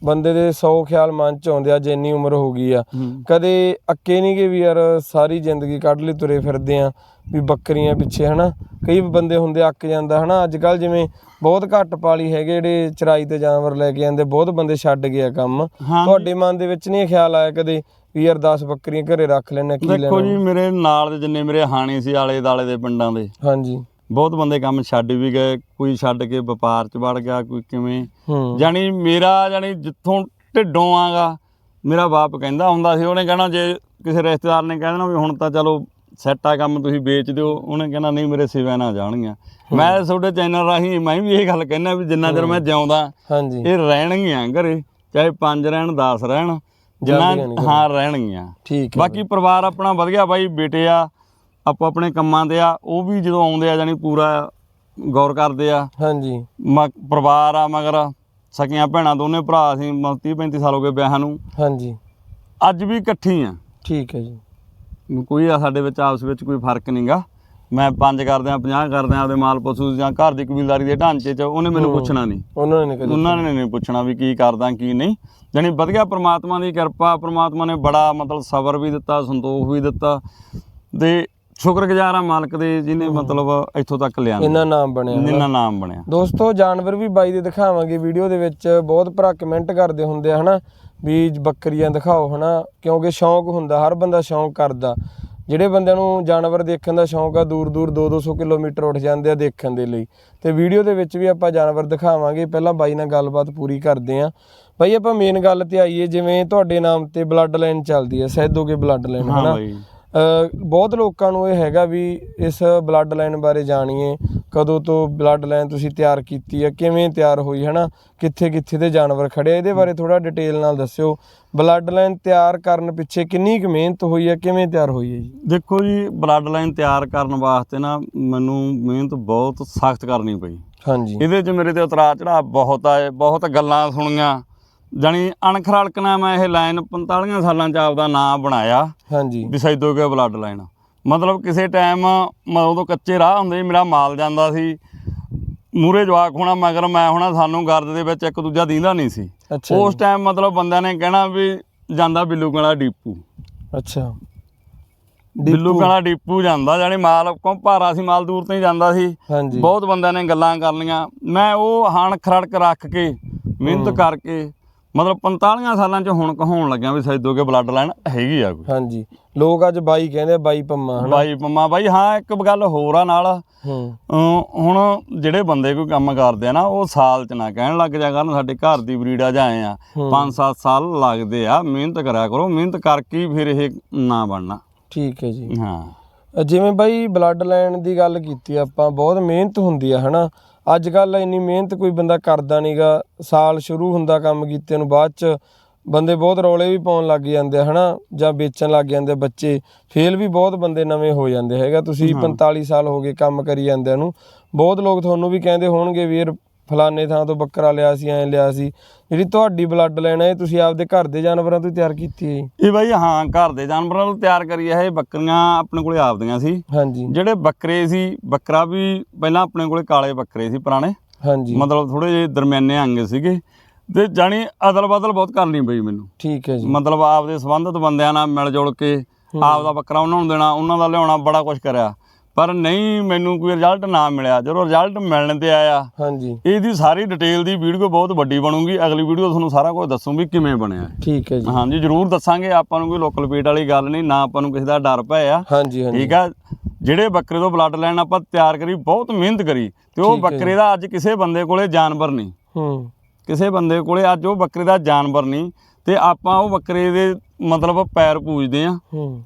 ਬੰਦੇ ਦੇ 100 ਖਿਆਲ ਮਨ ਚ ਆਉਂਦੇ ਆ ਜੇ ਇੰਨੀ ਉਮਰ ਹੋ ਗਈ ਆ। ਕਦੇ ਅੱਕੇ ਨਹੀਂ ਗਏ ਵੀ ਯਾਰ ਸਾਰੀ ਜ਼ਿੰਦਗੀ ਕੱਢ ਲਈ ਤੁਰੇ ਫਿਰਦੇ ਆ ਵੀ ਬੱਕਰੀਆਂ ਪਿੱਛੇ ਹਨਾ? ਕਈ ਬੰਦੇ ਹੁੰਦੇ ਅੱਕ ਜਾਂਦਾ ਹਨਾ? ਅੱਜ ਕੱਲ ਜਿਵੇਂ ਬਹੁਤ ਘੱਟ ਪਾਲੀ ਹੈਗੇ ਜਿਹੜੇ ਚਰਾਈ ਤੇ ਜਾਨਵਰ ਲੈ ਕੇ ਜਾਂਦੇ ਬਹੁਤ ਬੰਦੇ ਛੱਡ ਗਏ ਆ ਕੰਮ। ਤੁਹਾਡੇ ਮਨ ਦੇ ਵਿੱਚ ਨਹੀਂ ਖਿਆਲ ਆਇਆ ਕਦੇ ਵੀ ਯਾਰ 10 ਬੱਕਰੀਆਂ ਘਰੇ ਰੱਖ ਲੈਣਾ ਕੀ ਦੇਖੋ ਜੀ ਲੈਣਾ ਮੇਰੇ ਨਾਲ ਦੇ ਜਿੰਨੇ ਮੇਰੇ ਹਾਣੀ ਸੀ ਆਲੇ ਦਾਲੇ ਦੇ ਪਿੰਡਾਂ ਦੇ। ਹਾਂਜੀ। ਬਹੁਤ ਬੰਦੇ ਕੰਮ ਛੱਡ ਵੀ ਗਏ ਕੋਈ ਛੱਡ ਕੇ ਵਪਾਰ 'ਚ ਵੜ ਗਿਆ ਕੋਈ ਕਿਵੇਂ। ਜਾਣੀ ਮੇਰਾ ਜਾਣੀ ਜਿੱਥੋਂ ਢਿੱਡੋਂ ਆਗਾ ਮੇਰਾ ਬਾਪ ਕਹਿੰਦਾ ਹੁੰਦਾ ਸੀ ਉਹਨੇ ਕਹਿਣਾ ਜੇ ਕਿਸੇ ਰਿਸ਼ਤੇਦਾਰ ਨੇ ਕਹਿ ਦੇਣਾ ਵੀ ਹੁਣ ਤਾਂ ਚਲੋ ਸੈੱਟ ਆ ਕੰਮ ਤੁਸੀਂ ਵੇਚ ਦਿਓ ਉਹਨੇ ਕਹਿਣਾ ਨਹੀਂ ਮੇਰੇ ਸਿਵਾ ਨਾ ਜਾਣਗੀਆਂ। ਮੈਂ ਤੁਹਾਡੇ ਚੈਨਲ ਰਾਹੀਂ ਮੈਂ ਵੀ ਇਹ ਗੱਲ ਕਹਿਣਾ ਵੀ ਜਿੰਨਾ ਚਿਰ ਮੈਂ ਜਿਉਂਦਾ ਇਹ ਰਹਿਣਗੀਆਂ ਘਰੇ ਚਾਹੇ 5 ਰਹਿਣ 10 ਰਹਿਣ ਜਿੰਨਾ ਹਾਂ ਰਹਿਣਗੀਆਂ। ਠੀਕ ਹੈ ਬਾਕੀ ਪਰਿਵਾਰ ਆਪਣਾ ਵਧੀਆ ਬਾਈ ਬੇਟੇ ਆ ਆਪੋ ਆਪਣੇ ਕੰਮਾਂ ਤੇ ਆ ਉਹ ਵੀ ਜਦੋਂ ਆਉਂਦੇ ਆ ਜਾਨੀ ਪੂਰਾ ਗੌਰ ਕਰਦੇ ਆ। ਹਾਂਜੀ। ਪਰਿਵਾਰ ਆ ਮਗਰ ਸਕੀਆਂ ਭੈਣਾਂ ਦੋਨੇ ਭਰਾ ਅਸੀਂ 30 35 ਸਾਲ ਹੋ ਗਏ ਵਿਆਹਾਂ ਨੂੰ। ਹਾਂਜੀ। ਅੱਜ ਵੀ ਇਕੱਠੀ ਆ। ਠੀਕ ਹੈ ਜੀ। ਕੋਈ ਆ ਸਾਡੇ ਵਿੱਚ ਆਪਸ ਵਿੱਚ ਕੋਈ ਫ਼ਰਕ ਨਹੀਂਗਾ ਮੈਂ ਪੰਜ ਕਰਦੇ ਆ 50 ਕਰਦੇ ਆ ਆਪਦੇ ਮਾਲ ਪਸ਼ੂ ਜਾਂ ਘਰ ਦੀ ਕਬੀਲਦਾਰੀ ਦੇ ਢਾਂਚੇ 'ਚ ਉਹਨੇ ਮੈਨੂੰ। ਪੁੱਛਣਾ ਨਹੀਂ ਉਹਨਾਂ ਨੇ ਉਹਨਾਂ ਨੇ ਨਹੀਂ ਪੁੱਛਣਾ ਵੀ ਕੀ ਕਰਦਾ ਕੀ ਨਹੀਂ। ਜਾਣੀ ਵਧੀਆ ਪ੍ਰਮਾਤਮਾ ਦੀ ਕਿਰਪਾ ਪ੍ਰਮਾਤਮਾ ਨੇ ਬੜਾ ਮਤਲਬ ਸਬਰ ਵੀ ਦਿੱਤਾ ਸੰਤੋਖ ਵੀ ਦਿੱਤਾ। ਤੇ ਸ਼ੁਕਰਗੁਜ਼ਾਰ ਆ ਮਾਲਕ ਦੇ ਜਿਹਨੇ ਮਤਲਬ ਇੱਥੋਂ ਤੱਕ ਲਿਆਂਦਾ ਇੰਨਾ ਨਾਮ ਬਣਿਆ ਹਨਾ। ਜਿੰਨਾ ਨਾਮ ਬਣਿਆ। ਦੋਸਤੋ ਜਾਨਵਰ ਵੀ ਬਾਈ ਦੇ ਦਿਖਾਵਾਂਗੇ ਵੀਡੀਓ ਦੇ ਵਿੱਚ। ਬਹੁਤ ਭਰਾ ਕਮੈਂਟ ਕਰਦੇ ਹੁੰਦੇ ਆ ਹਨਾ? ਵੀ ਬੱਕਰੀਆਂ ਦਿਖਾਓ ਹਨਾ? ਕਿਉਂਕਿ ਸ਼ੌਂਕ ਹੁੰਦਾ ਹਰ ਬੰਦਾ ਸ਼ੌਂਕ ਕਰਦਾ। ਜਿਹੜੇ ਬੰਦਿਆਂ ਨੂੰ ਜਾਨਵਰ ਦੇਖਣ ਦਾ ਸ਼ੌਂਕ ਆ ਦੂਰ ਦੂਰ 2-200 ਕਿਲੋਮੀਟਰ ਉੱਠ ਜਾਂਦੇ ਆ ਦੇਖਣ ਦੇ ਲਈ। ਤੇ ਵੀਡੀਓ ਦੇ ਵਿੱਚ ਵੀ ਆਪਾਂ ਜਾਨਵਰ ਦਿਖਾਵਾਂਗੇ। ਪਹਿਲਾਂ ਬਾਈ ਨਾਲ ਗੱਲਬਾਤ ਪੂਰੀ ਕਰਦੇ ਆ। ਬਾਈ ਆਪਾਂ ਮੇਨ ਗੱਲ ਤੇ ਆਈਏ ਜਿਵੇਂ ਤੁਹਾਡੇ ਨਾਮ ਤੇ ਬਲੱਡ ਲਾਈਨ ਚੱਲਦੀ ਹੈ ਸੈਦੋਗੇ ਬਲੱਡ ਲਾਈਨ ਹਨਾ? ਬਹੁਤ ਲੋਕਾਂ ਨੂੰ ਇਹ ਹੈਗਾ ਵੀ ਇਸ ਬਲੱਡ ਲਾਈਨ ਬਾਰੇ ਜਾਣੀਏ ਕਦੋਂ ਤੋਂ ਬਲੱਡ ਲਾਈਨ ਤੁਸੀਂ ਤਿਆਰ ਕੀਤੀ ਹੈ ਕਿਵੇਂ ਤਿਆਰ ਹੋਈ ਹਨਾ? ਕਿੱਥੇ ਕਿੱਥੇ ਦੇ ਜਾਨਵਰ ਖੜੇ ਇਹਦੇ ਬਾਰੇ ਥੋੜਾ ਡਿਟੇਲ ਨਾਲ ਦੱਸਿਓ। ਬਲੱਡ ਲਾਈਨ ਤਿਆਰ ਕਰਨ ਪਿੱਛੇ ਕਿੰਨੀ ਕੁ ਮਿਹਨਤ ਹੋਈ ਹੈ ਕਿਵੇਂ ਤਿਆਰ ਹੋਈ ਹੈ ਜੀ? ਦੇਖੋ ਜੀ ਬਲੱਡ ਲਾਈਨ ਤਿਆਰ ਕਰਨ ਵਾਸਤੇ ਨਾ ਮੈਨੂੰ ਮਿਹਨਤ ਬਹੁਤ ਸਖਤ ਕਰਨੀ ਪਈ। ਹਾਂਜੀ। ਇਹਦੇ 'ਚ ਮੇਰੇ ਤੇ ਉਤਰਾ ਚੜਾ ਬਹੁਤ ਆਏ ਬਹੁਤ ਗੱਲਾਂ ਸੁਣੀਆਂ। ਜਾਣੀ ਅਣਖਰਲਕਣਾ ਮੈਂ ਇਹ ਲਾਈਨ 45 ਸਾਲਾਂ 'ਚ ਆਪਦਾ ਨਾਮ ਬਣਾਇਆ। ਹਾਂਜੀ। ਵੀ ਸੈਦੋ ਕੇ ਬਲੱਡ ਲਾਈਨ ਮਤਲਬ ਕਿਸੇ ਟਾਈਮ ਮੈਂ ਉਦੋਂ ਕੱਚੇ ਰਾਹ ਹੁੰਦੇ ਸੀ ਮੇਰਾ ਮਾਲ ਜਾਂਦਾ ਸੀ। ਮੂਰੇ ਜਵਾਕ ਹੋਣਾ ਮਗਰ ਮੈਂ ਹੋਣਾ ਸਾਨੂੰ ਗਰਦ ਦੇ ਵਿੱਚ ਇੱਕ ਦੂਜਾ ਦੀਂਦਾ ਨਹੀਂ ਸੀ। ਉਸ ਟਾਈਮ ਮਤਲਬ ਬੰਦਿਆਂ ਨੇ ਕਹਿਣਾ ਵੀ ਜਾਂਦਾ ਬਿੱਲੂ ਕਾਲਾ ਡੀਪੂ। ਅੱਛਾ। ਬਿੱਲੂ ਕਾਲਾ ਡੀਪੂ ਜਾਂਦਾ ਜਾਣੀ ਮਾਲ ਕੋ ਭਾਰਾ ਸੀ ਮਾਲ ਦੂਰ ਤੋਂ ਹੀ ਜਾਂਦਾ ਸੀ। ਬਹੁਤ ਬੰਦਿਆਂ ਨੇ ਗੱਲਾਂ ਕਰ ਲਈਆਂ। ਮੈਂ ਉਹ ਹਣ ਖੜਕ ਰੱਖ ਕੇ ਮਿਹਨਤ। ਕਰਕੇ ਮਤਲਬ 45 ਸਾਲਾਂ ਚ ਹੁਣ ਕਹਾਉਣ ਲੱਗਿਆ ਵੀ ਸੈਦੋ ਕੇ ਬਲੱਡ ਲਾਈਨ ਹੈਗੀ ਆ ਕੋਈ। ਹਾਂਜੀ। ਲੋਕ ਅੱਜ ਬਾਈ ਕਹਿੰਦੇ ਬਾਈ ਪੰਮਾ ਹਨਾ? ਬਾਈ ਪੰਮਾ ਬਾਈ ਹਾਂ ਇੱਕ ਗੱਲ ਹੋਰ ਆ ਨਾਲ। ਹੁਣ ਜਿਹੜੇ ਬੰਦੇ ਕੋਈ ਕੰਮ ਕਰਦੇ ਆ ਨਾ ਉਹ ਸਾਲ ਚ ਨਾ ਕਹਿਣ ਲੱਗ ਜਾ ਕਰਨ ਸਾਡੇ ਘਰ ਦੀ ਬਰੀਡ ਆ ਜਾਏ ਆ। ਹੂੰ। 5-7 ਸਾਲ ਲੱਗਦੇ ਆ ਮਿਹਨਤ ਕਰਿਆ ਕਰੋ ਮਿਹਨਤ ਕਰਕੇ ਫਿਰ ਇਹ ਨਾ ਬਣਨਾ। ਠੀਕ ਹੈ ਜੀ। ਹਾਂ। ਜਿਵੇਂ ਬਾਈ ਬਲੱਡ ਲਾਈਨ ਦੀ ਗੱਲ ਕੀਤੀ ਆਪਾਂ ਬਹੁਤ ਮਿਹਨਤ ਹੁੰਦੀ ਆ ਹਨਾ? ਅੱਜ ਕੱਲ ਇੰਨੀ ਮਿਹਨਤ ਕੋਈ ਬੰਦਾ ਕਰਦਾ ਨਹੀਂਗਾ ਸਾਲ ਸ਼ੁਰੂ ਹੁੰਦਾ ਕੰਮ ਕੀਤੇ ਨੂੰ ਬਾਅਦ ਚ ਬੰਦੇ ਬਹੁਤ ਰੌਲੇ ਵੀ ਪਾਉਣ ਲੱਗ ਜਾਂਦੇ ਹਨਾ? ਜਾਂ ਵੇਚਣ ਲੱਗ ਜਾਂਦੇ ਬੱਚੇ। ਫੇਲ ਵੀ ਬਹੁਤ ਬੰਦੇ ਨਵੇਂ ਹੋ ਜਾਂਦੇ ਹੈਗਾ ਤੁਸੀਂ 45 ਸਾਲ ਹੋ ਗਏ ਕੰਮ ਕਰੀ ਜਾਂਦਿਆਂ ਨੂੰ। ਬਹੁਤ ਲੋਕ ਤੁਹਾਨੂੰ ਵੀ ਕਹਿੰਦੇ ਹੋਣਗੇ ਵੀਰ ਫਲਾਣੇ ਥਾਂ ਤੋਂ ਬੱਕਰਾ ਲਿਆ ਸੀ ਐਂ ਲਿਆ ਸੀ। ਜਿਹੜੀ ਤੁਹਾਡੀ ਬਲੱਡ ਲਾਈਨ ਹੈ ਇਹ ਤੁਸੀਂ ਆਪਦੇ ਘਰ ਦੇ ਜਾਨਵਰਾਂ ਤੋਂ ਹੀ ਤਿਆਰ ਕੀਤੀ ਹੈ ਜੀ? ਇਹ ਬਾਈ ਹਾਂ ਘਰ ਦੇ ਜਾਨਵਰਾਂ ਨੂੰ ਤਿਆਰ ਕਰੀ ਇਹ ਬੱਕਰੀਆਂ ਆਪਣੇ ਕੋਲੇ ਆਪਦੀਆਂ ਸੀ। ਹਾਂਜੀ। ਜਿਹੜੇ ਬੱਕਰੇ ਸੀ ਬੱਕਰਾ ਵੀ ਪਹਿਲਾਂ ਆਪਣੇ ਕੋਲੇ ਕਾਲੇ ਬੱਕਰੇ ਸੀ ਪੁਰਾਣੇ। ਹਾਂਜੀ। ਮਤਲਬ ਥੋੜੇ ਜਿਹੇ ਦਰਮਿਆਨੇ ਅੰਗ ਸੀਗੇ। ਤੇ ਜਾਣੀ ਅਦਲ ਬਦਲ ਬਹੁਤ ਕਰਨੀ ਪਈ ਮੈਨੂੰ। ਠੀਕ ਹੈ ਜੀ। ਮਤਲਬ ਆਪਦੇ ਸੰਬੰਧਿਤ ਬੰਦਿਆਂ ਨਾਲ ਮਿਲ ਜੁਲ ਕੇ ਆਪਦਾ ਬੱਕਰਾ ਉਹਨਾਂ ਨੂੰ ਦੇਣਾ ਉਹਨਾਂ ਦਾ ਲਿਆਉਣਾ ਬੜਾ ਕੁਝ ਕਰਿਆ। ਪਰ ਨਹੀਂ ਮੈਨੂੰ ਕੋਈ ਰਿਜ਼ਲਟ ਨਾ ਮਿਲਿਆ। ਜਦੋਂ ਰਿਜ਼ਲਟ ਮਿਲਣ ਤੇ ਆਇਆ ਹਾਂਜੀ। ਇਹਦੀ ਸਾਰੀ ਡਿਟੇਲ ਦੀ ਵੀਡੀਓ ਬਹੁਤ ਵੱਡੀ ਬਣੂਗੀ। ਅਗਲੀ ਵੀਡੀਓ ਤੁਹਾਨੂੰ ਸਾਰਾ ਕੁਝ ਦੱਸੂ ਵੀ ਕਿਵੇਂ ਬਣਿਆ। ਠੀਕ ਹੈ ਜੀ। ਹਾਂਜੀ ਜਰੂਰ ਦੱਸਾਂਗੇ। ਆਪਾਂ ਨੂੰ ਕੋਈ ਲੋਕਲ ਪੀਟ ਵਾਲੀ ਗੱਲ ਨਹੀਂ ਨਾ ਆਪਾਂ ਨੂੰ ਕਿਸੇ ਦਾ ਡਰ ਭੈ ਆ ਹਾਂਜੀ ਹਾਂਜੀ। ਠੀਕ ਆ? ਜਿਹੜੇ ਬੱਕਰੇ ਤੋਂ ਬਲੱਡ ਲਾਈਨ ਆਪਾਂ ਤਿਆਰ ਕਰੀ ਬਹੁਤ ਮਿਹਨਤ ਕਰੀ। ਤੇ ਉਹ ਬੱਕਰੇ ਦਾ ਅੱਜ ਕਿਸੇ ਬੰਦੇ ਕੋਲੇ ਜਾਨਵਰ ਨਹੀਂ। ਹੂੰ। ਕਿਸੇ ਬੰਦੇ ਕੋਲੇ ਅੱਜ ਉਹ ਬੱਕਰੇ ਦਾ ਜਾਨਵਰ ਨਹੀਂ। ਤੇ ਆਪਾਂ ਉਹ ਬੱਕਰੇ ਦੇ ਮਤਲਬ ਪੈਰ ਪੂਜਦੇ ਆ। ਹੂੰ।